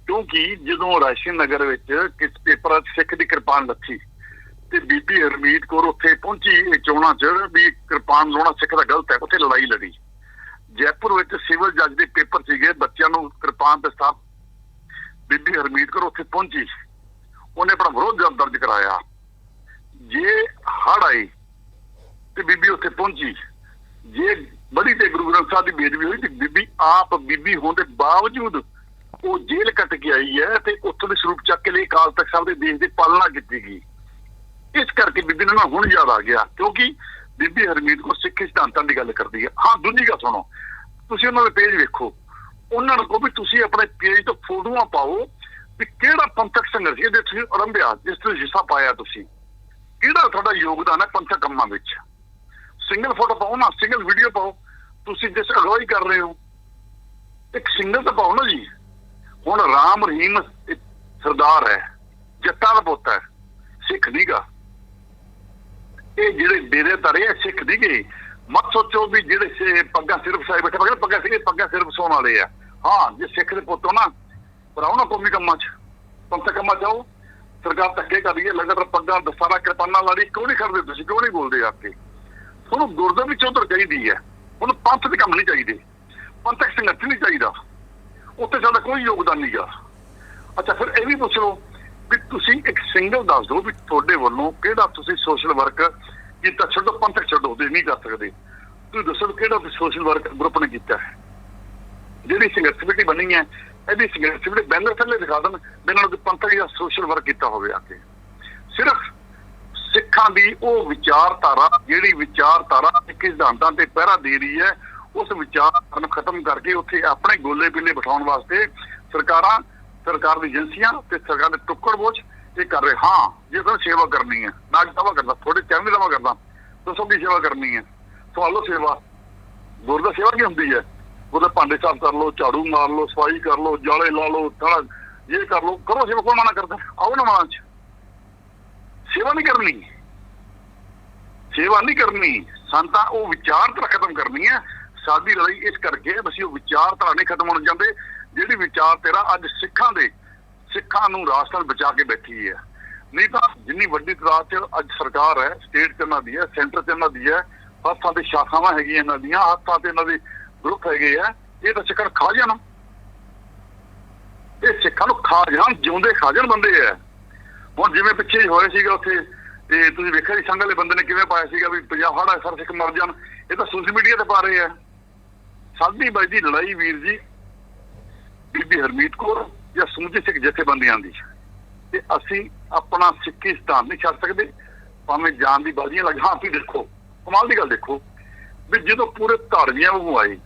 S2: ਕਿਉਂਕਿ ਜਦੋਂ ਰਾਸ਼ਨ ਨਗਰ ਵਿੱਚ ਕਿਸ ਪੇਪਰ 'ਚ ਸਿੱਖ ਦੀ ਕਿਰਪਾਨ ਲੱਥੀ ਤੇ ਬੀਬੀ ਹਰਮੀਤ ਕੌਰ ਉੱਥੇ ਪਹੁੰਚੀ ਇਹ ਚੋਣਾਂ 'ਚ ਵੀ ਕਿਰਪਾਨ ਲਾਉਣਾ ਸਿੱਖ ਦਾ ਗਲਤ ਹੈ, ਉੱਥੇ ਲੜਾਈ ਲੜੀ। ਜੈਪੁਰ ਵਿੱਚ ਸਿਵਲ ਜੱਜ ਦੇ ਪੇਪਰ ਸੀਗੇ, ਬੱਚਿਆਂ ਨੂੰ ਕਿਰਪਾਨ ਤੇ ਸਥਾਪ ਬੀਬੀ ਹਰਮੀਤ ਕੌਰ ਉੱਥੇ ਪਹੁੰਚੀ। ਉਹਨੇ ਆਪਣਾ ਵਿਰੋਧ ਦਰਜ ਕਰਾਇਆ। ਜੇ ਹੜ ਆਈ ਤੇ ਬੀਬੀ ਉੱਥੇ ਪਹੁੰਚੀ। ਜੇ ਬੜੀ ਤੇ ਗੁਰੂ ਗ੍ਰੰਥ ਸਾਹਿਬ ਦੀ ਬੇਦਬੀ ਹੋਈ ਤੇ ਬੀਬੀ ਆਪ ਬੀਬੀ ਹੋਣ ਦੇ ਬਾਵਜੂਦ ਉਹ ਜੇਲ੍ਹ ਕੱਟ ਕੇ ਆਈ ਹੈ ਤੇ ਉੱਥੋਂ ਦੇ ਸਰੂਪ ਚੱਕ ਕੇ ਲਈ ਅਕਾਲ ਤਖਤ ਸਾਹਿਬ ਦੇ ਦੇਸ਼ ਦੀ ਪਾਲਣਾ ਕੀਤੀ ਗਈ। ਇਸ ਕਰਕੇ ਬੀਬੀ ਨੂੰ ਨਾ ਹੁਣ ਯਾਦ ਆ ਗਿਆ, ਕਿਉਂਕਿ ਬੀਬੀ ਹਰਮੀਤ ਕੋ ਸਿੱਖ ਸਿਧਾਂਤਾਂ ਦੀ ਗੱਲ ਕਰਦੀ ਹੈ। ਹਾਂ, ਦੂਜੀ ਗੱਲ ਸੁਣੋ, ਤੁਸੀਂ ਉਹਨਾਂ ਦੇ ਪੇਜ ਵੇਖੋ। ਉਹਨਾਂ ਨੂੰ ਕਹੋ ਵੀ ਤੁਸੀਂ ਆਪਣੇ ਪੇਜ ਤੋਂ ਫੋਟੋਆਂ ਪਾਓ ਵੀ ਕਿਹੜਾ ਪੰਥਕ ਸੰਘਰਸ਼ ਇਹਦੇ ਤੁਸੀਂ ਆਰੰਭਿਆ ਜਿਸ ਤੋਂ ਹਿੱਸਾ ਪਾਇਆ ਤੁਸੀਂ। ਕਿਹੜਾ ਤੁਹਾਡਾ ਯੋਗਦਾਨ ਹੈ ਪੰਥਕ ਕੰਮਾਂ ਵਿੱਚ? ਸਿੰਗਲ ਫੋਟੋ ਪਾਓ ਨਾ ਸਿੰਗਲ ਵੀਡੀਓ ਪਾਓ। ਤੁਸੀਂ ਜਿਸ ਅਗਵਾਈ ਕਰ ਰਹੇ ਹੋ, ਇੱਕ ਸਿੰਗਲ ਤਾਂ ਪਾਓ ਨਾ ਜੀ। ਹੁਣ ਰਾਮ ਰਹੀਮ ਸਰਦਾਰ ਹੈ, ਜੱਟਾਂ ਦਾ ਪੁੱਤ ਹੈ, ਸਿੱਖ ਨਹੀਂਗਾ ਇਹ ਜਿਹੜੇ ਡੇਰੇ ਧਰੇ ਆ, ਸਿੱਖ ਗਏ। ਮਤ ਸੋਚੋ ਵੀ ਜਿਹੜੇ ਸੇ ਪੱਗਾਂ ਸਿਰਫ ਸਾਹਿਬ ਬੈਠੇ ਪੱਗਾਂ ਪੱਗਾਂ ਸਿਰ ਪੱਗਾਂ ਸਿਰਫ ਸੋਣ ਵਾਲੇ ਆ। ਹਾਂ, ਜੇ ਸਿੱਖ ਦੇ ਪੁੱਤ ਹੋ ਨਾ ਪਰਾਉ ਨਾ ਕੌਮੀ ਕੰਮਾਂ 'ਚ। ਪੰਥਕ ਕੰਮਾਂ 'ਚ ਆਓ। ਸਰਕਾਰ ਧੱਕੇ ਕਰਦੀ ਹੈ, ਲਗਾਤਾਰ ਪੱਗਾਂ, ਦਸਤਾਰਾ, ਕਿਰਪਾਨਾਂ ਲਾੜੀ, ਕਿਉਂ ਨਹੀਂ ਕਰਦੇ ਤੁਸੀਂ? ਕਿਉਂ ਨਹੀਂ ਬੋਲਦੇ ਆ ਕੇ? ਤੁਹਾਨੂੰ ਗੁਰਦੁਆਰੇ ਵਿੱਚ ਉਧਰ ਚਾਹੀਦੀ ਹੈ। ਉਹਨੂੰ ਪੰਥ ਦੇ ਕੰਮ ਨਹੀਂ ਚਾਹੀਦੇ। ਪੰਥਕ ਸੰਗਠਨ ਨਹੀਂ ਚਾਹੀਦਾ। ਉੱਥੇ ਸਾਡਾ ਕੋਈ ਯੋਗਦਾਨ ਨਹੀਂ ਗਾ ਅੱਛਾ, ਫਿਰ ਇਹ ਵੀ ਪੁੱਛ ਲਓ। ਵੀ ਤੁਸੀਂ ਇੱਕ ਸਿੰਗਲ ਦੱਸ ਦਿਓ ਵੀ ਤੁਹਾਡੇ ਵੱਲੋਂ ਕਿਹੜਾ ਤੁਸੀਂ ਸੋਸ਼ਲ ਵਰਕ ਕੀਤਾ? ਛੱਡੋ, ਪੰਥਕ ਛੱਡੋ, ਤੁਸੀਂ ਨਹੀਂ ਕਰ ਸਕਦੇ। ਤੁਸੀਂ ਦੱਸੋ ਕਿਹੜਾ ਤੁਸੀਂ ਸੋਸ਼ਲ ਵਰਕ ਗਰੁੱਪ ਨੇ ਕੀਤਾ ਹੈ? ਜਿਹੜੀ ਸੰਘਰਸ਼ ਕਮੇਟੀ ਬਣੀ ਹੈ, ਇਹਦੀ ਸੰਘਰਸ਼ ਕਮੇਟੀ ਬੈਨਰ ਥੱਲੇ ਦਿਖਾ ਦੇਣ ਵੀ ਇਹਨਾਂ ਨੂੰ ਪੰਥਕ ਜਾਂ ਸੋਸ਼ਲ ਵਰਕ ਕੀਤਾ ਹੋਵੇ ਆ ਕੇ। ਸਿਰਫ ਸਿੱਖਾਂ ਦੀ ਉਹ ਵਿਚਾਰਧਾਰਾ, ਜਿਹੜੀ ਵਿਚਾਰਧਾਰਾ ਸਿੱਖੀ ਸਿਧਾਂਤਾਂ ਤੇ ਪਹਿਰਾ ਦੇ ਰਹੀ ਹੈ, ਉਸ ਵਿਚਾਰ ਨੂੰ ਖਤਮ ਕਰਕੇ ਉੱਥੇ ਆਪਣੇ ਗੋਲੇ ਪਿੱਲੇ ਬਿਠਾਉਣ ਵਾਸਤੇ ਸਰਕਾਰਾਂ ਸਰਕਾਰ ਦੀ ਏਜੰਸੀਆਂ ਤੇ ਸਰਕਾਰ ਦੇ ਟੁੱਕੜ ਬੋਝ ਇਹ ਕਰ ਰਹੇ। ਹਾਂ, ਜੇ ਤੁਹਾਨੂੰ ਸੇਵਾ ਕਰਨੀ ਹੈ ਨਾ ਦਾਵਾ ਕਰਦਾ ਥੋੜੇ ਚਰਨ ਦੀ ਦਾਵਾ ਕਰਦਾ, ਦੱਸੋ ਕੀ ਸੇਵਾ ਕਰਨੀ ਹੈ। ਸਵਾਲੋ ਸੇਵਾ ਗੁਰਦਾ ਸੇਵਾ ਕੀ ਹੁੰਦੀ ਹੈ? ਉਹਦੇ ਭਾਂਡੇ ਸਾਫ਼ ਕਰ ਲਓ, ਝਾੜੂ ਮਾਰ ਲਓ, ਸਫ਼ਾਈ ਕਰ ਲਓ, ਜਾਲੇ ਲਾ ਲਓ ਥੜਾ ਇਹ ਕਰ ਲਓ, ਕਰੋ ਸੇਵਾ, ਕੋਣ ਮਨਾ ਕਰਦਾ? ਆਓ ਨਾ ਮਨਾਂ ਚ। ਸੇਵਾ ਨਹੀਂ ਕਰਨੀ। ਸੇਵਾ ਨਹੀਂ ਕਰਨੀ। ਸੰਤਾਂ ਉਹ ਵਿਚਾਰਧਾਰਾ ਖਤਮ ਕਰਨੀ ਹੈ। ਸਾਡੀ ਲੜਾਈ ਇਸ ਕਰਕੇ ਅਸੀਂ ਉਹ ਵਿਚਾਰਧਾਰਾ ਨਹੀਂ ਖਤਮ ਹੋਣ ਜਾਂਦੇ। ਜਿਹੜੀ ਵਿਚਾਰ ਤੇਰਾ ਅੱਜ ਸਿੱਖਾਂ ਦੇ, ਸਿੱਖਾਂ ਨੂੰ ਰਾਜਸਥਾਨ ਬਚਾ ਕੇ ਬੈਠੀ ਹੈ। ਨਹੀਂ ਤਾਂ ਜਿੰਨੀ ਵੱਡੀ ਤਾਦਾਦ 'ਚ ਅੱਜ ਸਰਕਾਰ ਹੈ ਸਟੇਟ 'ਚ ਇਹਨਾਂ ਦੀ ਹੈ ਸੈਂਟਰ 'ਚ ਇਹਨਾਂ ਦੀ ਹੈ ਹੱਥਾਂ ਤੇ ਸ਼ਾਖਾਵਾਂ ਹੈਗੀਆਂ ਇਹਨਾਂ ਦੀਆਂ ਹੱਥਾਂ ਤੇ ਇਹਨਾਂ ਦੇ ਗਰੁੱਪ ਹੈਗੇ ਆ, ਇਹ ਤਾਂ ਸਿੱਖਾਂ ਨੂੰ ਖਾ ਜਾਣ। ਇਹ ਸਿੱਖਾਂ ਨੂੰ ਖਾ ਜਾਣ, ਜਿਉਂਦੇ ਖਾ ਜਾਣ ਬੰਦੇ ਆ। ਹੁਣ ਜਿਵੇਂ ਪਿੱਛੇ ਹੀ ਹੋਏ ਸੀਗਾ ਉੱਥੇ ਤੇ ਤੁਸੀਂ ਵੇਖਿਆ ਸੀ ਸੰਘ ਵਾਲੇ ਬੰਦੇ ਨੇ ਕਿਵੇਂ ਪਾਇਆ ਸੀਗਾ ਵੀ ਪੰਜਾਬ ਹੜਾ ਸਰ ਸਿੱਖ ਮਰ ਜਾਣ, ਇਹ ਤਾਂ ਸੋਸ਼ਲ ਮੀਡੀਆ ਤੇ ਪਾ ਰਹੇ ਆ। ਸਾਡੀ ਬਾਈ ਦੀ ਲੜਾਈ ਵੀਰ ਜੀ ਬੀਬੀ ਹਰਮੀਤ ਕੌਰ ਜਾਂ ਸਮੁੱਚੇ ਸਿੱਖ ਜਥੇਬੰਦੀਆਂ ਦੀ। ਤੇ ਅਸੀਂ ਆਪਣਾ ਸਿੱਖੀ ਸਥਾਨ ਨਹੀਂ ਛੱਡ ਸਕਦੇ, ਭਾਵੇਂ ਜਾਨ ਦੀ ਬਾਜ਼ੀਆਂ ਲੱਗ ਹਾਂ, ਤੁਸੀਂ ਦੇਖੋ, ਕਮਾਲ ਦੀ ਗੱਲ ਦੇਖੋ, ਵੀ ਜਦੋਂ ਪੂਰੇ ਧਾਰਮੀਆਂ ਨੂੰ ਆਏ,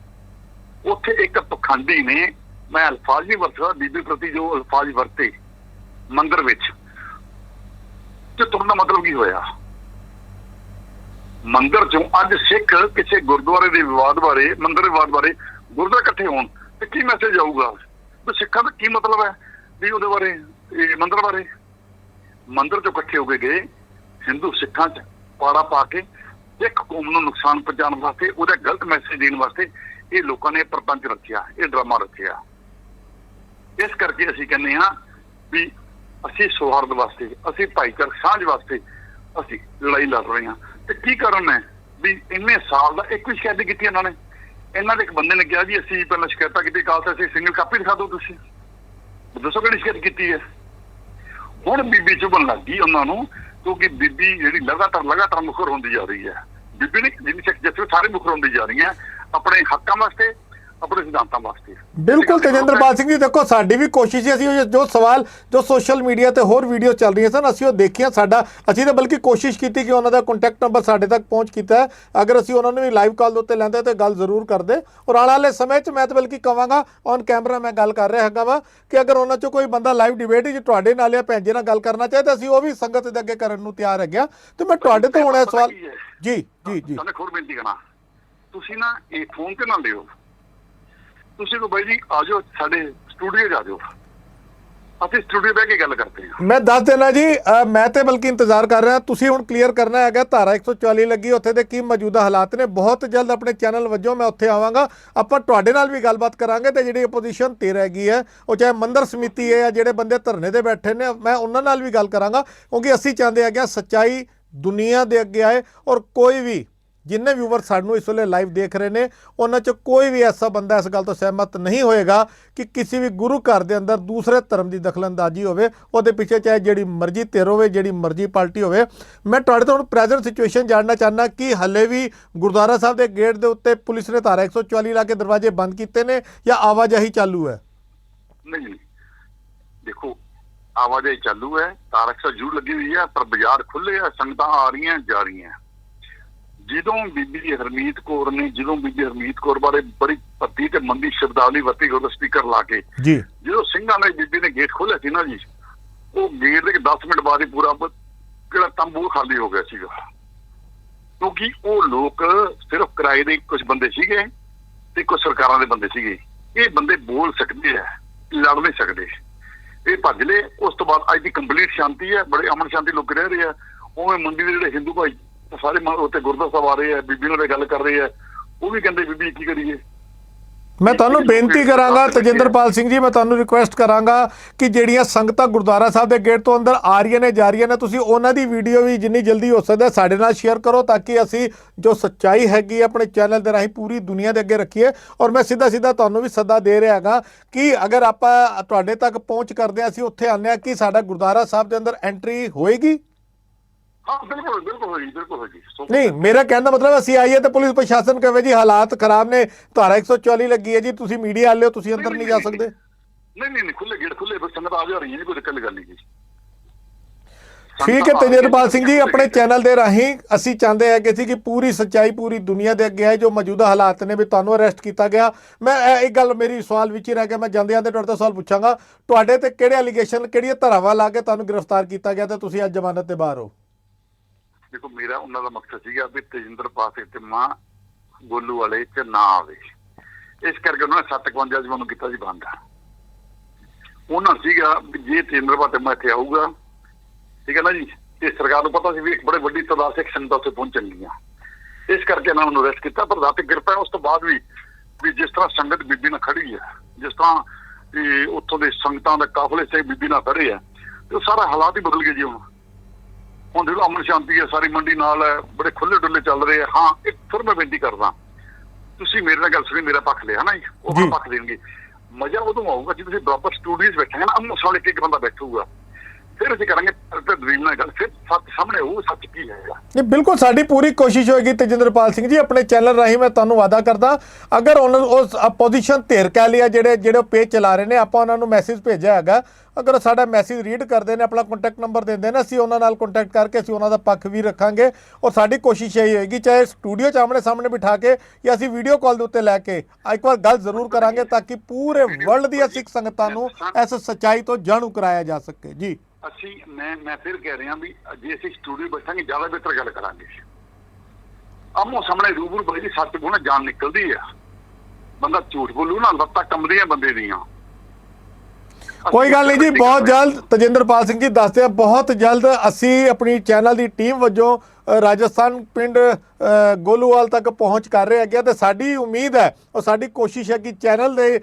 S2: ਉੱਥੇ ਇੱਕ ਪਖੰਡੀ ਨੇ, ਮੈਂ ਅਲਫਾਜ਼ ਨਹੀਂ ਵਰਤਦਾ, ਬੀਬੀ ਪ੍ਰਤੀ ਜੋ ਅਲਫਾਜ਼ ਵਰਤੇ ਮੰਦਰ ਵਿੱਚ, ਤੇ ਤੁਰਨ ਦਾ ਮਤਲਬ ਕੀ ਹੋਇਆ? ਮੰਦਰ ਚੋਂ ਅੱਜ ਸਿੱਖ ਕਿਸੇ ਗੁਰਦੁਆਰੇ ਦੇ ਵਿਵਾਦ ਬਾਰੇ, ਮੰਦਰ ਦੇ ਵਿਵਾਦ ਬਾਰੇ ਗੁਰਦੁਆਰੇ ਇਕੱਠੇ ਹੋਣ, ਤੇ ਕੀ ਮੈਸੇਜ ਆਊਗਾ? ਵੀ ਸਿੱਖਾਂ ਦਾ ਕੀ ਮਤਲਬ ਹੈ ਵੀ ਉਹਦੇ ਬਾਰੇ, ਇਹ ਮੰਦਰ ਬਾਰੇ? ਮੰਦਰ ਚੋਂ ਇਕੱਠੇ ਹੋ ਕੇ ਗਏ, ਹਿੰਦੂ ਸਿੱਖਾਂ ਚ ਪਾੜਾ ਪਾ ਕੇ ਸਿੱਖ ਕੌਮ ਨੂੰ ਨੁਕਸਾਨ ਪਹੁੰਚਾਉਣ ਵਾਸਤੇ, ਉਹਦਾ ਗਲਤ ਮੈਸੇਜ ਦੇਣ ਵਾਸਤੇ ਇਹ ਲੋਕਾਂ ਨੇ ਪ੍ਰਪੰਚ ਰੱਖਿਆ, ਇਹ ਡਰਾਮਾ ਰੱਖਿਆ। ਇਸ ਕਰਕੇ ਅਸੀਂ ਕਹਿੰਦੇ ਹਾਂ ਵੀ ਅਸੀਂ ਸੌਹਾਰਦ ਵਾਸਤੇ, ਅਸੀਂ ਭਾਈਚਾਰਕ ਸਾਂਝ ਵਾਸਤੇ ਅਸੀਂ ਲੜਾਈ ਲੜ ਰਹੇ ਹਾਂ। ਤੇ ਕੀ ਕਾਰਨ ਹੈ ਵੀ ਇੰਨੇ ਸਾਲ ਦਾ ਇੱਕ ਵੀ ਸ਼ਿਕਾਇਤ ਕੀਤੀ ਇਹਨਾਂ ਨੇ? ਇਹਨਾਂ ਦੇ ਇੱਕ ਬੰਦੇ ਨੇ ਕਿਹਾ ਜੀ, ਅਸੀਂ ਪਹਿਲਾਂ ਸ਼ਿਕਾਇਤਾਂ ਕੀਤੀ, ਕਾਲ ਤੇ ਅਸੀਂ ਸਿੰਗਲ ਕਾਪੀ ਦਿਖਾ ਦਿਓ ਤੁਸੀਂ। ਦੱਸੋ ਕਿਹੜੀ ਸ਼ਿਕਾਇਤ ਕੀਤੀ ਹੈ। ਹੁਣ ਬੀਬੀ ਚੁਭਣ ਲੱਗ ਗਈ ਉਹਨਾਂ ਨੂੰ, ਕਿਉਂਕਿ ਬੀਬੀ ਜਿਹੜੀ ਲਗਾਤਾਰ ਲਗਾਤਾਰ ਮੁਖਰ ਹੁੰਦੀ ਜਾ ਰਹੀ ਹੈ। ਬੀਬੀ ਨੇ ਜਿੰਨੀ ਸਿੱਖ ਜਿੱਥੇ ਸਾਰੇ ਮੁਖਰ ਹੁੰਦੀ ਜਾ ਰਹੀਆਂ ਆਪਣੇ ਹੱਕਾਂ ਵਾਸਤੇ ਆਪਣੇ ਸਿਧਾਂਤਾਂ ਵਾਸਤੇ।
S1: ਬਿਲਕੁਲ ਤੇਜਿੰਦਰਪਾਲ ਸਿੰਘ ਜੀ ਦੇਖੋ ਸਾਡੀ ਵੀ ਕੋਸ਼ਿਸ਼ ਸੀ ਅਸੀਂ ਜੋ ਸਵਾਲ ਜੋ ਸੋਸ਼ਲ ਮੀਡੀਆ ਤੇ ਹੋਰ ਵੀਡੀਓ ਚੱਲ ਰਹੀਆਂ ਸਨ ਅਸੀਂ ਉਹ ਦੇਖੀਆਂ ਸਾਡਾ ਅਸੀਂ ਤਾਂ ਬਲਕਿ ਕੋਸ਼ਿਸ਼ ਕੀਤੀ ਕਿ ਉਹਨਾਂ ਦਾ ਕੰਟੈਕਟ ਨੰਬਰ ਸਾਡੇ ਤੱਕ ਪਹੁੰਚ ਕੀਤਾ ਹੈ। ਅਗਰ ਅਸੀਂ ਉਹਨਾਂ ਨੂੰ ਵੀ ਲਾਈਵ ਕਾਲ ਦੇ ਉੱਤੇ ਲੈਂਦੇ ਤੇ ਗੱਲ ਜ਼ਰੂਰ ਕਰਦੇ। ਔਰ ਆਉਣ ਵਾਲੇ ਸਮੇਂ 'ਚ ਮੈਂ ਤਾਂ ਬਲਕਿ ਕਵਾਂਗਾ ਔਨ ਕੈਮਰਾ ਮੈਂ ਗੱਲ ਕਰ ਰਿਹਾ ਹੈਗਾ ਵਾ ਕਿ ਅਗਰ ਉਹਨਾਂ 'ਚੋਂ ਕੋਈ ਬੰਦਾ ਲਾਈਵ ਡਿਬੇਟ ਜੇ ਤੁਹਾਡੇ ਨਾਲ ਜਾਂ ਭੈਣ ਜੀ ਨਾਲ ਗੱਲ ਕਰਨਾ ਚਾਹੇ ਤਾਂ ਅਸੀਂ ਉਹ ਵੀ ਸੰਗਤ ਦੇ ਅੱਗੇ ਕਰਨ ਨੂੰ ਤਿਆਰ ਹੈਗੇ ਹਾਂ। ਤੇ ਮੈਂ ਤੁਹਾਡੇ ਤੋਂ ਹੁਣ ਇਹ ਸਵਾਲ ਜੀ ਜੀ ਜੀ।
S2: ਤੁਹਾਨੂੰ ਹੋਰ ਬੇਨਤੀ ਕਰਨਾ। ਤੁਸੀਂ ਨਾ ਇਹ ਫੋਨ ਤੇ ਨਾ ਲਿਓ। ਤੁਸੀਂ ਕੋ ਬਾਈ ਜੀ ਆ ਜਾਓ, ਸਾਡੇ ਸਟੂਡੀਓ 'ਚ ਜਾਓ। ਅਸੀਂ ਸਟੂਡੀਓ ਬਹਿ ਕੇ ਗੱਲ ਕਰਦੇ ਹਾਂ।
S1: ਮੈਂ ਦੱਸ ਦੇਣਾ ਜੀ ਮੈਂ ਤੇ ਬਲਕਿ ਇੰਤਜ਼ਾਰ ਕਰ ਰਿਹਾ, ਤੁਸੀਂ ਹੁਣ ਕਲੀਅਰ ਕਰਨਾ ਹੈਗਾ, ਧਾਰਾ 144 ਲੱਗੀ, ਉੱਥੇ ਦੇ ਕੀ ਮੌਜੂਦਾ ਹਾਲਾਤ ਨੇ, ਬਹੁਤ ਜਲਦ ਆਪਣੇ ਚੈਨਲ ਵਜੋਂ ਮੈਂ ਉੱਥੇ ਆਵਾਂਗਾ। ਆਪਾਂ ਤੁਹਾਡੇ ਨਾਲ ਵੀ ਗੱਲਬਾਤ ਕਰਾਂਗੇ ਤੇ ਜਿਹੜੀ ਆਪੋਜੀਸ਼ਨ ਧਿਰ ਹੈਗੀ ਹੈ, ਉਹ ਚਾਹੇ ਮੰਦਰ ਸਮਿਤੀ ਹੈ ਜਾਂ ਜਿਹੜੇ ਬੰਦੇ ਧਰਨੇ ਤੇ ਬੈਠੇ ਨੇ, ਮੈਂ ਉਹਨਾਂ ਨਾਲ ਵੀ ਗੱਲ ਕਰਾਂਗਾ, ਕਿਉਂਕਿ ਅਸੀਂ ਚਾਹੁੰਦੇ ਹੈਗੇ ਹਾਂ ਸੱਚਾਈ ਦੁਨੀਆ ਦੇ ਅੱਗੇ ਆਏ ਔਰ ਕੋਈ ਵੀ ਜਿੰਨੇ ਵਿਊਵਰ ਸਾਨੂੰ ਇਸ ਵੇਲੇ ਲਾਈਵ ਦੇਖ ਰਹੇ ਨੇ, ਉਹਨਾਂ 'ਚ ਕੋਈ ਵੀ ਐਸਾ ਬੰਦਾ ਇਸ ਗੱਲ ਤੋਂ ਸਹਿਮਤ ਨਹੀਂ ਹੋਏਗਾ ਕਿ ਕਿਸੇ ਵੀ ਗੁਰੂ ਘਰ ਦੇ ਅੰਦਰ ਦੂਸਰੇ ਧਰਮ ਦੀ ਦਖਲਅੰਦਾਜ਼ੀ ਹੋਵੇ, ਉਹਦੇ ਪਿੱਛੇ ਚਾਹੇ ਜਿਹੜੀ ਮਰਜ਼ੀ ਧਿਰ ਹੋਵੇ, ਜਿਹੜੀ ਮਰਜ਼ੀ ਪਾਰਟੀ ਹੋਵੇ। ਮੈਂ ਤੁਹਾਡੇ ਤੋਂ ਹੁਣ ਪ੍ਰੈਜ਼ੈਂਟ ਸਿਚੁਏਸ਼ਨ ਜਾਣਨਾ ਚਾਹਨਾ ਕਿ ਹੱਲੇ ਵੀ ਗੁਰਦੁਆਰਾ ਸਾਹਿਬ ਦੇ ਗੇਟ ਦੇ ਉੱਤੇ ਪੁਲਿਸ ਨੇ ਧਾਰਾ 144 ਲਾ ਕੇ ਦਰਵਾਜ਼ੇ ਬੰਦ ਕੀਤੇ ਨੇ ਜਾਂ ਆਵਾਜਾਈ ਚਾਲੂ ਹੈ?
S2: ਨਹੀਂ ਦੇਖੋ, ਆਵਾਜਾਈ ਚਾਲੂ ਹੈ ਤਾਰਕ ਜੂ ਲੱਗੀ ਹੋਈ ਹੈ, ਪਰ ਬਾਜ਼ਾਰ ਖੁੱਲੇ ਆ ਸੰਗਤਾਂ ਆ ਰਹੀਆਂ, ਜਾ ਰਹੀਆਂ। ਜਦੋਂ ਬੀਬੀ ਹਰਮੀਤ ਕੌਰ ਨੇ ਜਦੋਂ ਬੀਬੀ ਹਰਮੀਤ ਕੌਰ ਬਾਰੇ ਬੜੀ ਪੱਤੀ ਤੇ ਮੰਦੀ ਸ਼ਬਦਾਵਲੀ ਵਰਤੀ ਉਹਦਾ ਸਪੀਕਰ ਲਾ ਕੇ
S1: ਜੀ।
S2: ਜਦੋਂ ਸਿੰਘਾਂ ਨੇ ਬੀਬੀ ਨੇ ਗੇਟ ਖੋਲ੍ਹਿਆ ਸੀ ਨਾ ਜੀ ਉਹ ਗੇਟ ਦੇ 10 ਮਿੰਟ ਬਾਅਦ ਹੀ ਪੂਰਾ ਕਿਹੜਾ ਤੰਬੂ ਖਾਲੀ ਹੋ ਗਿਆ ਸੀਗਾ। ਕਿਉਂਕਿ ਉਹ ਲੋਕ ਸਿਰਫ ਕਿਰਾਏ ਦੇ ਕੁਝ ਬੰਦੇ ਸੀਗੇ ਤੇ ਕੁਝ ਸਰਕਾਰਾਂ ਦੇ ਬੰਦੇ ਸੀਗੇ। ਇਹ ਬੰਦੇ ਬੋਲ ਸਕਦੇ ਆ ਲੜ ਨਹੀਂ ਸਕਦੇ। ਇਹ ਭੱਜ ਲਏ। ਉਸ ਤੋਂ ਬਾਅਦ ਅੱਜ ਦੀ ਕੰਪਲੀਟ ਸ਼ਾਂਤੀ ਹੈ ਬੜੇ ਅਮਨ ਸ਼ਾਂਤੀ ਲੋਕ ਰਹਿ ਰਹੇ ਆ। ਉਵੇਂ ਮੰਡੀ ਦੇ ਜਿਹੜੇ ਹਿੰਦੂ ਭਾਈ ਸਾਰੇ ਉੱਤੇ ਗੁਰਦੁਆਰਾ ਸਾਹਿਬ ਆ ਰਹੇ ਆ ਬੀਬੀ ਨਾਲ ਗੱਲ ਕਰ ਰਹੇ ਆ ਉਹ ਵੀ ਕਹਿੰਦੇ ਬੀਬੀ ਕੀ ਕਰੀਏ?
S1: ਮੈਂ ਤੁਹਾਨੂੰ ਬੇਨਤੀ ਕਰਾਂਗਾ ਤਜਿੰਦਰਪਾਲ ਸਿੰਘ ਜੀ ਮੈਂ ਤੁਹਾਨੂੰ ਰਿਕੁਐਸਟ ਕਰਾਂਗਾ ਕਿ ਜਿਹੜੀਆਂ ਸੰਗਤਾਂ ਗੁਰਦੁਆਰਾ ਸਾਹਿਬ ਦੇ ਗੇਟ ਤੋਂ ਅੰਦਰ ਆ ਰਹੀਆਂ ਨੇ ਜਾ ਰਹੀਆਂ ਨੇ ਤੁਸੀਂ ਉਹਨਾਂ ਦੀ ਵੀਡੀਓ ਵੀ ਜਿੰਨੀ ਜਲਦੀ ਹੋ ਸਕਦਾ ਸਾਡੇ ਨਾਲ ਸ਼ੇਅਰ ਕਰੋ ਤਾਂ ਕਿ ਅਸੀਂ ਜੋ ਸੱਚਾਈ ਹੈਗੀ ਆਪਣੇ ਚੈਨਲ ਦੇ ਰਾਹੀਂ ਪੂਰੀ ਦੁਨੀਆ ਦੇ ਅੱਗੇ ਰੱਖੀਏ। ਔਰ ਮੈਂ ਸਿੱਧਾ ਸਿੱਧਾ ਤੁਹਾਨੂੰ ਵੀ ਸੱਦਾ ਦੇ ਰਿਹਾ ਹੈਗਾ ਕਿ ਅਗਰ ਆਪਾਂ ਤੁਹਾਡੇ ਤੱਕ ਪਹੁੰਚ ਕਰਦੇ ਹਾਂ ਅਸੀਂ ਉੱਥੇ ਆਉਂਦੇ ਹਾਂ ਕਿ ਸਾਡਾ ਗੁਰਦੁਆਰਾ ਸਾਹਿਬ ਦੇ ਅੰਦਰ ਐਂਟਰੀ ਹੋਏਗੀ।
S2: ਹਾਂ ਬਿਲਕੁਲ ਬਿਲਕੁਲ ਹੋਈ ਬਿਲਕੁਲ ਹੋਈ। ਸੋ
S1: ਨਹੀਂ ਮੇਰਾ ਕਹਿਣ ਦਾ ਮਤਲਬ ਅਸੀਂ ਆਈਏ ਤੇ ਪੁਲਿਸ ਪ੍ਰਸ਼ਾਸਨ ਕਹੇ ਜੀ ਹਾਲਾਤ ਖਰਾਬ ਨੇ ਧਾਰਾ 144 ਲੱਗੀ ਹੈ ਜੀ ਤੁਸੀਂ ਮੀਡੀਆ ਵਾਲੇ ਹੋ ਤੁਸੀਂ ਅੰਦਰ ਨਹੀਂ ਜਾ ਸਕਦੇ।
S2: ਨਹੀਂ ਨਹੀਂ ਨਹੀਂ ਖੁੱਲੇ ਗੇਟ ਖੁੱਲੇ ਬਸ ਸੰਗਤ ਆ ਜਾ ਰਹੀ ਹੈ ਕੋਈ ਦਿੱਕਤ ਗੱਲ ਨਹੀਂ ਜੀ।
S1: ਠੀਕ ਹੈ ਤੇਜਰਪਾਲ ਸਿੰਘ ਜੀ ਆਪਣੇ ਚੈਨਲ ਦੇ ਰਾਹੀਂ ਅਸੀਂ ਚਾਹੁੰਦੇ ਹਾਂ ਕਿ ਸੀ ਕਿ ਪੂਰੀ ਸੱਚਾਈ ਪੂਰੀ ਦੁਨੀਆ ਦੇ ਅੱਗੇ ਹੈ ਜੋ ਮੌਜੂਦਾ ਹਾਲਾਤ ਨੇ ਵੀ ਤੁਹਾਨੂੰ ਅਰੈਸਟ ਕੀਤਾ ਗਿਆ। ਮੈਂ ਇਹ ਇੱਕ ਗੱਲ ਮੇਰੀ ਸਵਾਲ ਵਿੱਚ ਹੀ ਰਹਿ ਗਿਆ ਮੈਂ ਜਾਂਦੇ ਜਾਂਦੇ ਤੁਹਾਡੇ ਤੋਂ ਸਵਾਲ ਪੁੱਛਾਂਗਾ ਤੁਹਾਡੇ ਤੇ ਕਿਹੜੇ ਅਲੀਗੇਸ਼ਨ ਕਿਹੜੀਆਂ ਧਾਰਾਵਾਂ ਲਾ ਕੇ ਤੁਹਾਨੂੰ ਗ੍ਰਿਫਤਾਰ ਕੀਤਾ ਗਿਆ ਤੇ ਤੁਸੀਂ ਅੱਜ ਜ਼ਮਾਨਤ ਤੇ ਬਾਹਰ ਹੋ?
S2: ਦੇਖੋ, ਮੇਰਾ ਉਹਨਾਂ ਦਾ ਮਕਸਦ ਸੀਗਾ ਵੀ ਤੇਜਿੰਦਰ ਪਾਸੇ ਤੇ ਮਾਂ ਗੋਲੂ ਵਾਲੇ ਚ ਨਾ ਆਵੇ। ਇਸ ਕਰਕੇ ਉਹਨਾਂ ਨੇ 751 ਚ ਮੈਨੂੰ ਕੀਤਾ ਸੀ ਬੰਦ। ਉਹਨਾਂ ਸੀਗਾ ਜੇ ਤੇਜਿੰਦਰ ਪਾਸੇ ਮੈਂ ਇੱਥੇ ਆਊਗਾ, ਠੀਕ ਹੈ ਨਾ ਜੀ? ਤੇ ਸਰਕਾਰ ਨੂੰ ਪਤਾ ਸੀ ਵੀ ਇੱਕ ਬੜੇ ਵੱਡੀ ਤਾਦਾਦ ਸਿੱਖ ਸੰਗਤਾਂ ਉੱਥੇ ਪਹੁੰਚਣਗੀਆਂ ਇਸ ਕਰਕੇ ਇਹਨਾਂ ਨੂੰ ਅਰੈਸਟ ਕੀਤਾ, ਪਰ ਰਾਤ ਕਿਰਪਾ ਉਸ ਤੋਂ ਬਾਅਦ ਵੀ ਵੀ ਜਿਸ ਤਰ੍ਹਾਂ ਸੰਗਤ ਬੀਬੀ ਨਾਲ ਖੜੀ ਹੈ, ਜਿਸ ਤਰ੍ਹਾਂ ਉੱਥੋਂ ਦੇ ਸੰਗਤਾਂ ਦਾ ਕਾਫਲੇ ਸੇ ਬੀਬੀ ਨਾਲ ਖੜੇ ਆ ਤੇ ਉਹ ਸਾਰਾ ਹਾਲਾਤ ਹੀ ਬਦਲ ਗਏ ਜੀ ਹੁਣ। ਹੁਣ ਦੇਖੋ ਅਮਨ ਸ਼ਾਂਤੀ ਹੈ ਸਾਰੀ ਮੰਡੀ ਨਾਲ ਹੈ ਬੜੇ ਖੁੱਲੇ ਡੁੱਲੇ ਚੱਲ ਰਹੇ ਆ ਹਾਂ ਇੱਕ ਫਿਰ ਮੈਂ ਬੇਨਤੀ ਕਰਦਾ ਤੁਸੀਂ ਮੇਰੇ ਨਾਲ ਗੱਲ ਸੁਣੀ ਮੇਰਾ ਪੱਖ ਲਿਆ ਨਾ ਜੀ? ਉਹ ਪੱਖ ਦੇਣਗੇ। ਮਜ਼ਾ ਉਦੋਂ ਆਊਗਾ ਜੇ ਤੁਸੀਂ ਬਰਾਬਰ ਸਟੂਡੀਓਜ਼ ਬੈਠਾਂਗੇ ਨਾ ਅਮਨ ਸਾਹਮਣੇ ਇੱਕ ਬੰਦਾ ਬੈਠੂਗਾ। ਫਿਰ ਅਸੀਂ ਕਰਾਂਗੇ ਤੇ ਡ੍ਰੀਮ ਨਾਲ ਗੱਲ। ਫਿਰ ਸੱਚ ਸਾਹਮਣੇ ਉਹ ਸੱਚ ਕੀ ਹੈਗਾ
S1: ਨਹੀਂ ਬਿਲਕੁਲ ਸਾਡੀ ਪੂਰੀ ਕੋਸ਼ਿਸ਼ ਹੋਏਗੀ ਤੇਜਿੰਦਰਪਾਲ ਸਿੰਘ ਜੀ ਆਪਣੇ ਚੈਨਲ ਰਾਹੀਂ ਮੈਂ ਤੁਹਾਨੂੰ ਵਾਅਦਾ ਕਰਦਾ ਅਗਰ ਉਹਨਾਂ ਉਸ ਆਪੋਜੀਸ਼ਨ ਧਿਰ ਕਹਿ ਲਿਆ ਜਿਹੜੇ ਜਿਹੜੇ ਪੇਜ ਚਲਾ ਰਹੇ ਨੇ ਆਪਾਂ ਉਹਨਾਂ ਨੂੰ ਮੈਸੇਜ ਭੇਜਿਆ ਹੈਗਾ। ਅਗਰ ਸਾਡਾ ਮੈਸੇਜ ਰੀਡ ਕਰਦੇ ਨੇ ਆਪਣਾ ਕੰਟੈਕਟ ਨੰਬਰ ਦਿੰਦੇ ਨੇ ਅਸੀਂ ਉਹਨਾਂ ਨਾਲ ਕੰਟੈਕਟ ਕਰਕੇ ਅਸੀਂ ਉਹਨਾਂ ਦਾ ਪੱਖ ਵੀ ਰੱਖਾਂਗੇ ਔਰ ਸਾਡੀ ਕੋਸ਼ਿਸ਼ ਇਹ ਹੋਏਗੀ ਚਾਹੇ ਸਟੂਡੀਓ 'ਚ ਆਮਣੇ ਸਾਹਮਣੇ ਬਿਠਾ ਕੇ ਜਾਂ ਅਸੀਂ ਵੀਡੀਓ ਕਾਲ ਦੇ ਉੱਤੇ ਲੈ ਕੇ ਇੱਕ ਵਾਰ ਗੱਲ ਜ਼ਰੂਰ ਕਰਾਂਗੇ ਤਾਂ ਕਿ ਪੂਰੇ ਵਰਲਡ ਦੀਆਂ ਸਿੱਖ ਸੰਗਤਾਂ ਨੂੰ ਇਸ ਸੱਚਾਈ ਤੋਂ ਜਾਣੂ ਕਰਾਇਆ ਜਾ ਸਕੇ। ਜੀ।
S2: ਅਸੀਂ ਮੈਂ ਮੈਂ ਫਿਰ ਕਹਿ ਰਿਹਾ ਵੀ ਜੇ ਅਸੀਂ ਸਟੂਡੀਓ ਬੈਠਾਂਗੇ ਜ਼ਿਆਦਾ ਬਿਹਤਰ ਗੱਲ ਕਰਾਂਗੇ। ਆਮੋ ਸਾਹਮਣੇ ਰੂਬਰੂ ਬਈ ਸੱਚ ਬੋਲਣਾ ਜਾਨ ਨਿਕਲਦੀ ਆ। ਬੰਦਾ ਝੂਠ ਬੋਲੂ ਨਾ ਲੱਤਾਂ ਕੰਬਦੀਆਂ ਬੰਦੇ ਦੀਆਂ।
S1: ਕੋਈ ਗੱਲ ਨਹੀਂ ਜੀ ਬਹੁਤ ਜਲਦ ਤਜਿੰਦਰਪਾਲ ਸਿੰਘ ਜੀ ਦੱਸਦੇ ਆ ਬਹੁਤ ਜਲਦ ਅਸੀਂ ਆਪਣੀ ਚੈਨਲ ਦੀ ਟੀਮ ਵੱਜੋਂ ਰਾਜਸਥਾਨ ਪਿੰਡ ਗੋਲੂਵਾਲ ਤੱਕ ਪਹੁੰਚ ਕਰ ਰਹੇ ਹੈਗੇ ਆ ਤੇ ਸਾਡੀ ਉਮੀਦ ਹੈ ਔਰ ਸਾਡੀ ਕੋਸ਼ਿਸ਼ ਹੈ ਕਿ ਚੈਨਲ ਦੇ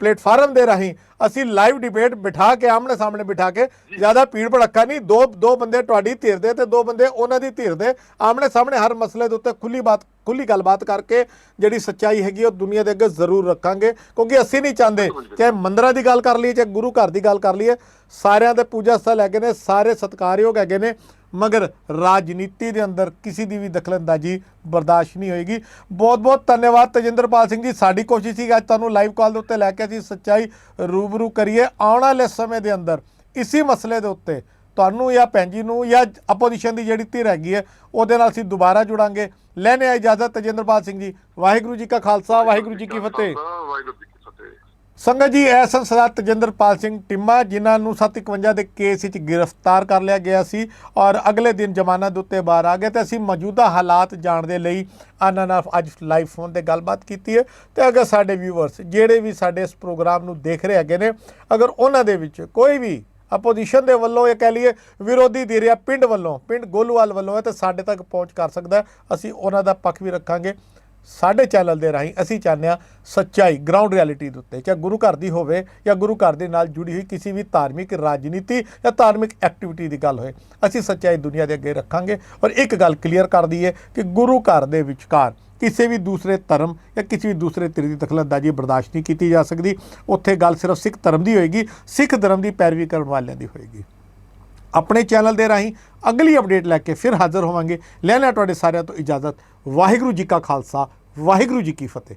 S1: ਪਲੇਟਫਾਰਮ ਦੇ ਰਾਹੀਂ ਅਸੀਂ ਲਾਈਵ ਡਿਬੇਟ ਬਿਠਾ ਕੇ ਆਮਣੇ ਸਾਹਮਣੇ ਬਿਠਾ ਕੇ ਜ਼ਿਆਦਾ ਭੀੜ ਭੜੱਕਾ ਨਹੀਂ ਦੋ ਦੋ ਬੰਦੇ ਤੁਹਾਡੀ ਧਿਰ ਦੇ ਤੇ ਦੋ ਬੰਦੇ ਉਹਨਾਂ ਦੀ ਧਿਰ ਦੇ। ਆਮਣੇ ਸਾਹਮਣੇ ਹਰ ਮਸਲੇ ਦੇ ਉੱਤੇ ਖੁੱਲੀ ਬਾਤ ਖੁੱਲੀ ਗੱਲਬਾਤ ਕਰਕੇ ਜਿਹੜੀ ਸੱਚਾਈ ਹੈਗੀ ਉਹ ਦੁਨੀਆ ਦੇ ਅੱਗੇ ਜ਼ਰੂਰ ਰੱਖਾਂਗੇ ਕਿਉਂਕਿ ਅਸੀਂ ਨਹੀਂ ਚਾਹੁੰਦੇ ਚਾਹੇ ਮੰਦਰਾਂ ਦੀ ਗੱਲ ਕਰ ਲਈਏ ਚਾਹੇ ਗੁਰੂ ਘਰ ਦੀ ਗੱਲ ਕਰ ਲਈਏ ਸਾਰਿਆਂ ਦੇ ਪੂਜਾ ਸਥਲ ਹੈਗੇ ਨੇ ਸਾਰੇ ਸਤਿਕਾਰਯੋਗ ਹੈਗੇ ਨੇ। ਮਗਰ ਰਾਜਨੀਤੀ ਦੇ ਅੰਦਰ ਕਿਸੇ ਦੀ ਵੀ ਦਖਲਅੰਦਾਜ਼ੀ ਬਰਦਾਸ਼ਤ ਨਹੀਂ ਹੋਏਗੀ। ਬਹੁਤ ਬਹੁਤ ਧੰਨਵਾਦ ਤਜਿੰਦਰਪਾਲ ਸਿੰਘ ਜੀ, ਸਾਡੀ ਕੋਸ਼ਿਸ਼ ਸੀ ਅੱਜ ਤੁਹਾਨੂੰ ਲਾਈਵ ਕਾਲ ਦੇ ਉੱਤੇ ਲੈ ਕੇ ਅਸੀਂ ਸੱਚਾਈ ਰੂਬਰੂ ਕਰੀਏ। ਆਉਣ ਵਾਲੇ ਸਮੇਂ ਦੇ ਅੰਦਰ ਇਸੇ ਮਸਲੇ ਦੇ ਉੱਤੇ ਤੁਹਾਨੂੰ ਜਾਂ ਭੈਣ ਜੀ ਨੂੰ ਜਾਂ ਆਪੋਜੀਸ਼ਨ ਦੀ ਜਿਹੜੀ ਧਿਰ ਹੈਗੀ ਹੈ, ਉਹਦੇ ਨਾਲ ਅਸੀਂ ਦੁਬਾਰਾ ਜੁੜਾਂਗੇ। ਲੈਣੇ ਆ ਇਜਾਜ਼ਤ ਤਜਿੰਦਰਪਾਲ ਸਿੰਘ ਜੀ। ਵਾਹਿਗੁਰੂ ਜੀ ਕਾ ਖਾਲਸਾ, ਵਾਹਿਗੁਰੂ ਜੀ ਕੀ ਫਤਿਹ।
S2: ਵਾਹਿਗੁਰੂ ਜੀ
S1: ਸੰਗਤ ਜੀ ਇਹ ਸਨ ਤਜਿੰਦਰਪਾਲ ਸਿੰਘ ਟਿੰਮਾ, ਜਿਨ੍ਹਾਂ ਨੂੰ 751 ਦੇ ਕੇਸ ਵਿੱਚ ਗ੍ਰਿਫਤਾਰ ਕਰ ਲਿਆ ਗਿਆ ਸੀ ਔਰ ਅਗਲੇ ਦਿਨ ਜ਼ਮਾਨਤ ਦੇ ਉੱਤੇ ਬਾਹਰ ਆ ਗਏ ਤੇ ਅਸੀਂ ਮੌਜੂਦਾ ਹਾਲਾਤ ਜਾਣ ਦੇ ਲਈ ਇਹਨਾਂ ਨਾਲ ਅੱਜ ਲਾਈਵ ਫੋਨ ਤੇ ਗੱਲਬਾਤ ਕੀਤੀ ਹੈ। ਤੇ ਅਗਰ ਸਾਡੇ ਵਿਊਅਰਸ ਜਿਹੜੇ ਵੀ ਸਾਡੇ ਇਸ ਪ੍ਰੋਗਰਾਮ ਨੂੰ ਦੇਖ ਰਹੇ ਹੈਗੇ ਨੇ, ਅਗਰ ਉਹਨਾਂ ਦੇ ਵਿੱਚ ਕੋਈ ਵੀ ਆਪੋਜੀਸ਼ਨ ਦੇ ਵੱਲੋਂ ਇਹ ਕਹਿ ਲਈਏ ਵਿਰੋਧੀ ਦੇ ਰਿਹਾ ਪਿੰਡ ਵੱਲੋਂ, ਪਿੰਡ ਗੋਲੂਵਾਲ ਵੱਲੋਂ ਹੈ ਤੇ ਸਾਡੇ ਤੱਕ ਪਹੁੰਚ ਕਰ ਸਕਦਾ ਅਸੀਂ ਉਹਨਾਂ ਦਾ ਪੱਖ ਵੀ ਰੱਖਾਂਗੇ। ਸਾਡੇ ਚੈਨਲ ਦੇ ਰਾਹੀਂ ਅਸੀਂ ਚਾਹੁੰਦੇ ਹਾਂ ਸੱਚਾਈ ਗਰਾਊਂਡ ਰਿਐਲਿਟੀ ਦੇ ਉੱਤੇ, ਚਾਹੇ ਗੁਰੂ ਘਰ ਦੀ ਹੋਵੇ ਜਾਂ ਗੁਰੂ ਘਰ ਦੇ ਨਾਲ ਜੁੜੀ ਹੋਈ ਕਿਸੇ ਵੀ ਧਾਰਮਿਕ, ਰਾਜਨੀਤੀ ਜਾਂ ਧਾਰਮਿਕ ਐਕਟੀਵਿਟੀ ਦੀ ਗੱਲ ਹੋਏ, ਅਸੀਂ ਸੱਚਾਈ ਦੁਨੀਆ ਦੇ ਅੱਗੇ ਰੱਖਾਂਗੇ ਔਰ ਇੱਕ ਗੱਲ ਕਲੀਅਰ ਕਰ ਦਈਏ ਕਿ ਗੁਰੂ ਘਰ ਦੇ ਵਿਚਕਾਰ ਕਿਸੇ ਵੀ ਦੂਸਰੇ ਧਰਮ ਜਾਂ ਕਿਸੇ ਵੀ ਦੂਸਰੇ ਧਿਰ ਦੀ ਦਖਲਅੰਦਾਜ਼ੀ ਬਰਦਾਸ਼ਤ ਨਹੀਂ ਕੀਤੀ ਜਾ ਸਕਦੀ, ਉੱਥੇ ਗੱਲ ਸਿਰਫ ਸਿੱਖ ਧਰਮ ਦੀ ਹੋਏਗੀ, ਸਿੱਖ ਧਰਮ ਦੀ ਪੈਰਵੀ ਕਰਨ ਵਾਲਿਆਂ ਦੀ ਹੋਏਗੀ। ਆਪਣੇ ਚੈਨਲ ਦੇ ਰਾਹੀਂ ਅਗਲੀ ਅਪਡੇਟ ਲੈ ਕੇ ਫਿਰ ਹਾਜ਼ਰ ਹੋਵਾਂਗੇ। ਲੈ ਲੈਣਾ ਤੁਹਾਡੇ ਸਾਰਿਆਂ ਤੋਂ ਇਜਾਜ਼ਤ। ਵਾਹਿਗੁਰੂ ਜੀ ਕਾ ਖਾਲਸਾ, ਵਾਹਿਗੁਰੂ ਜੀ ਕੀ ਫਤਿਹ।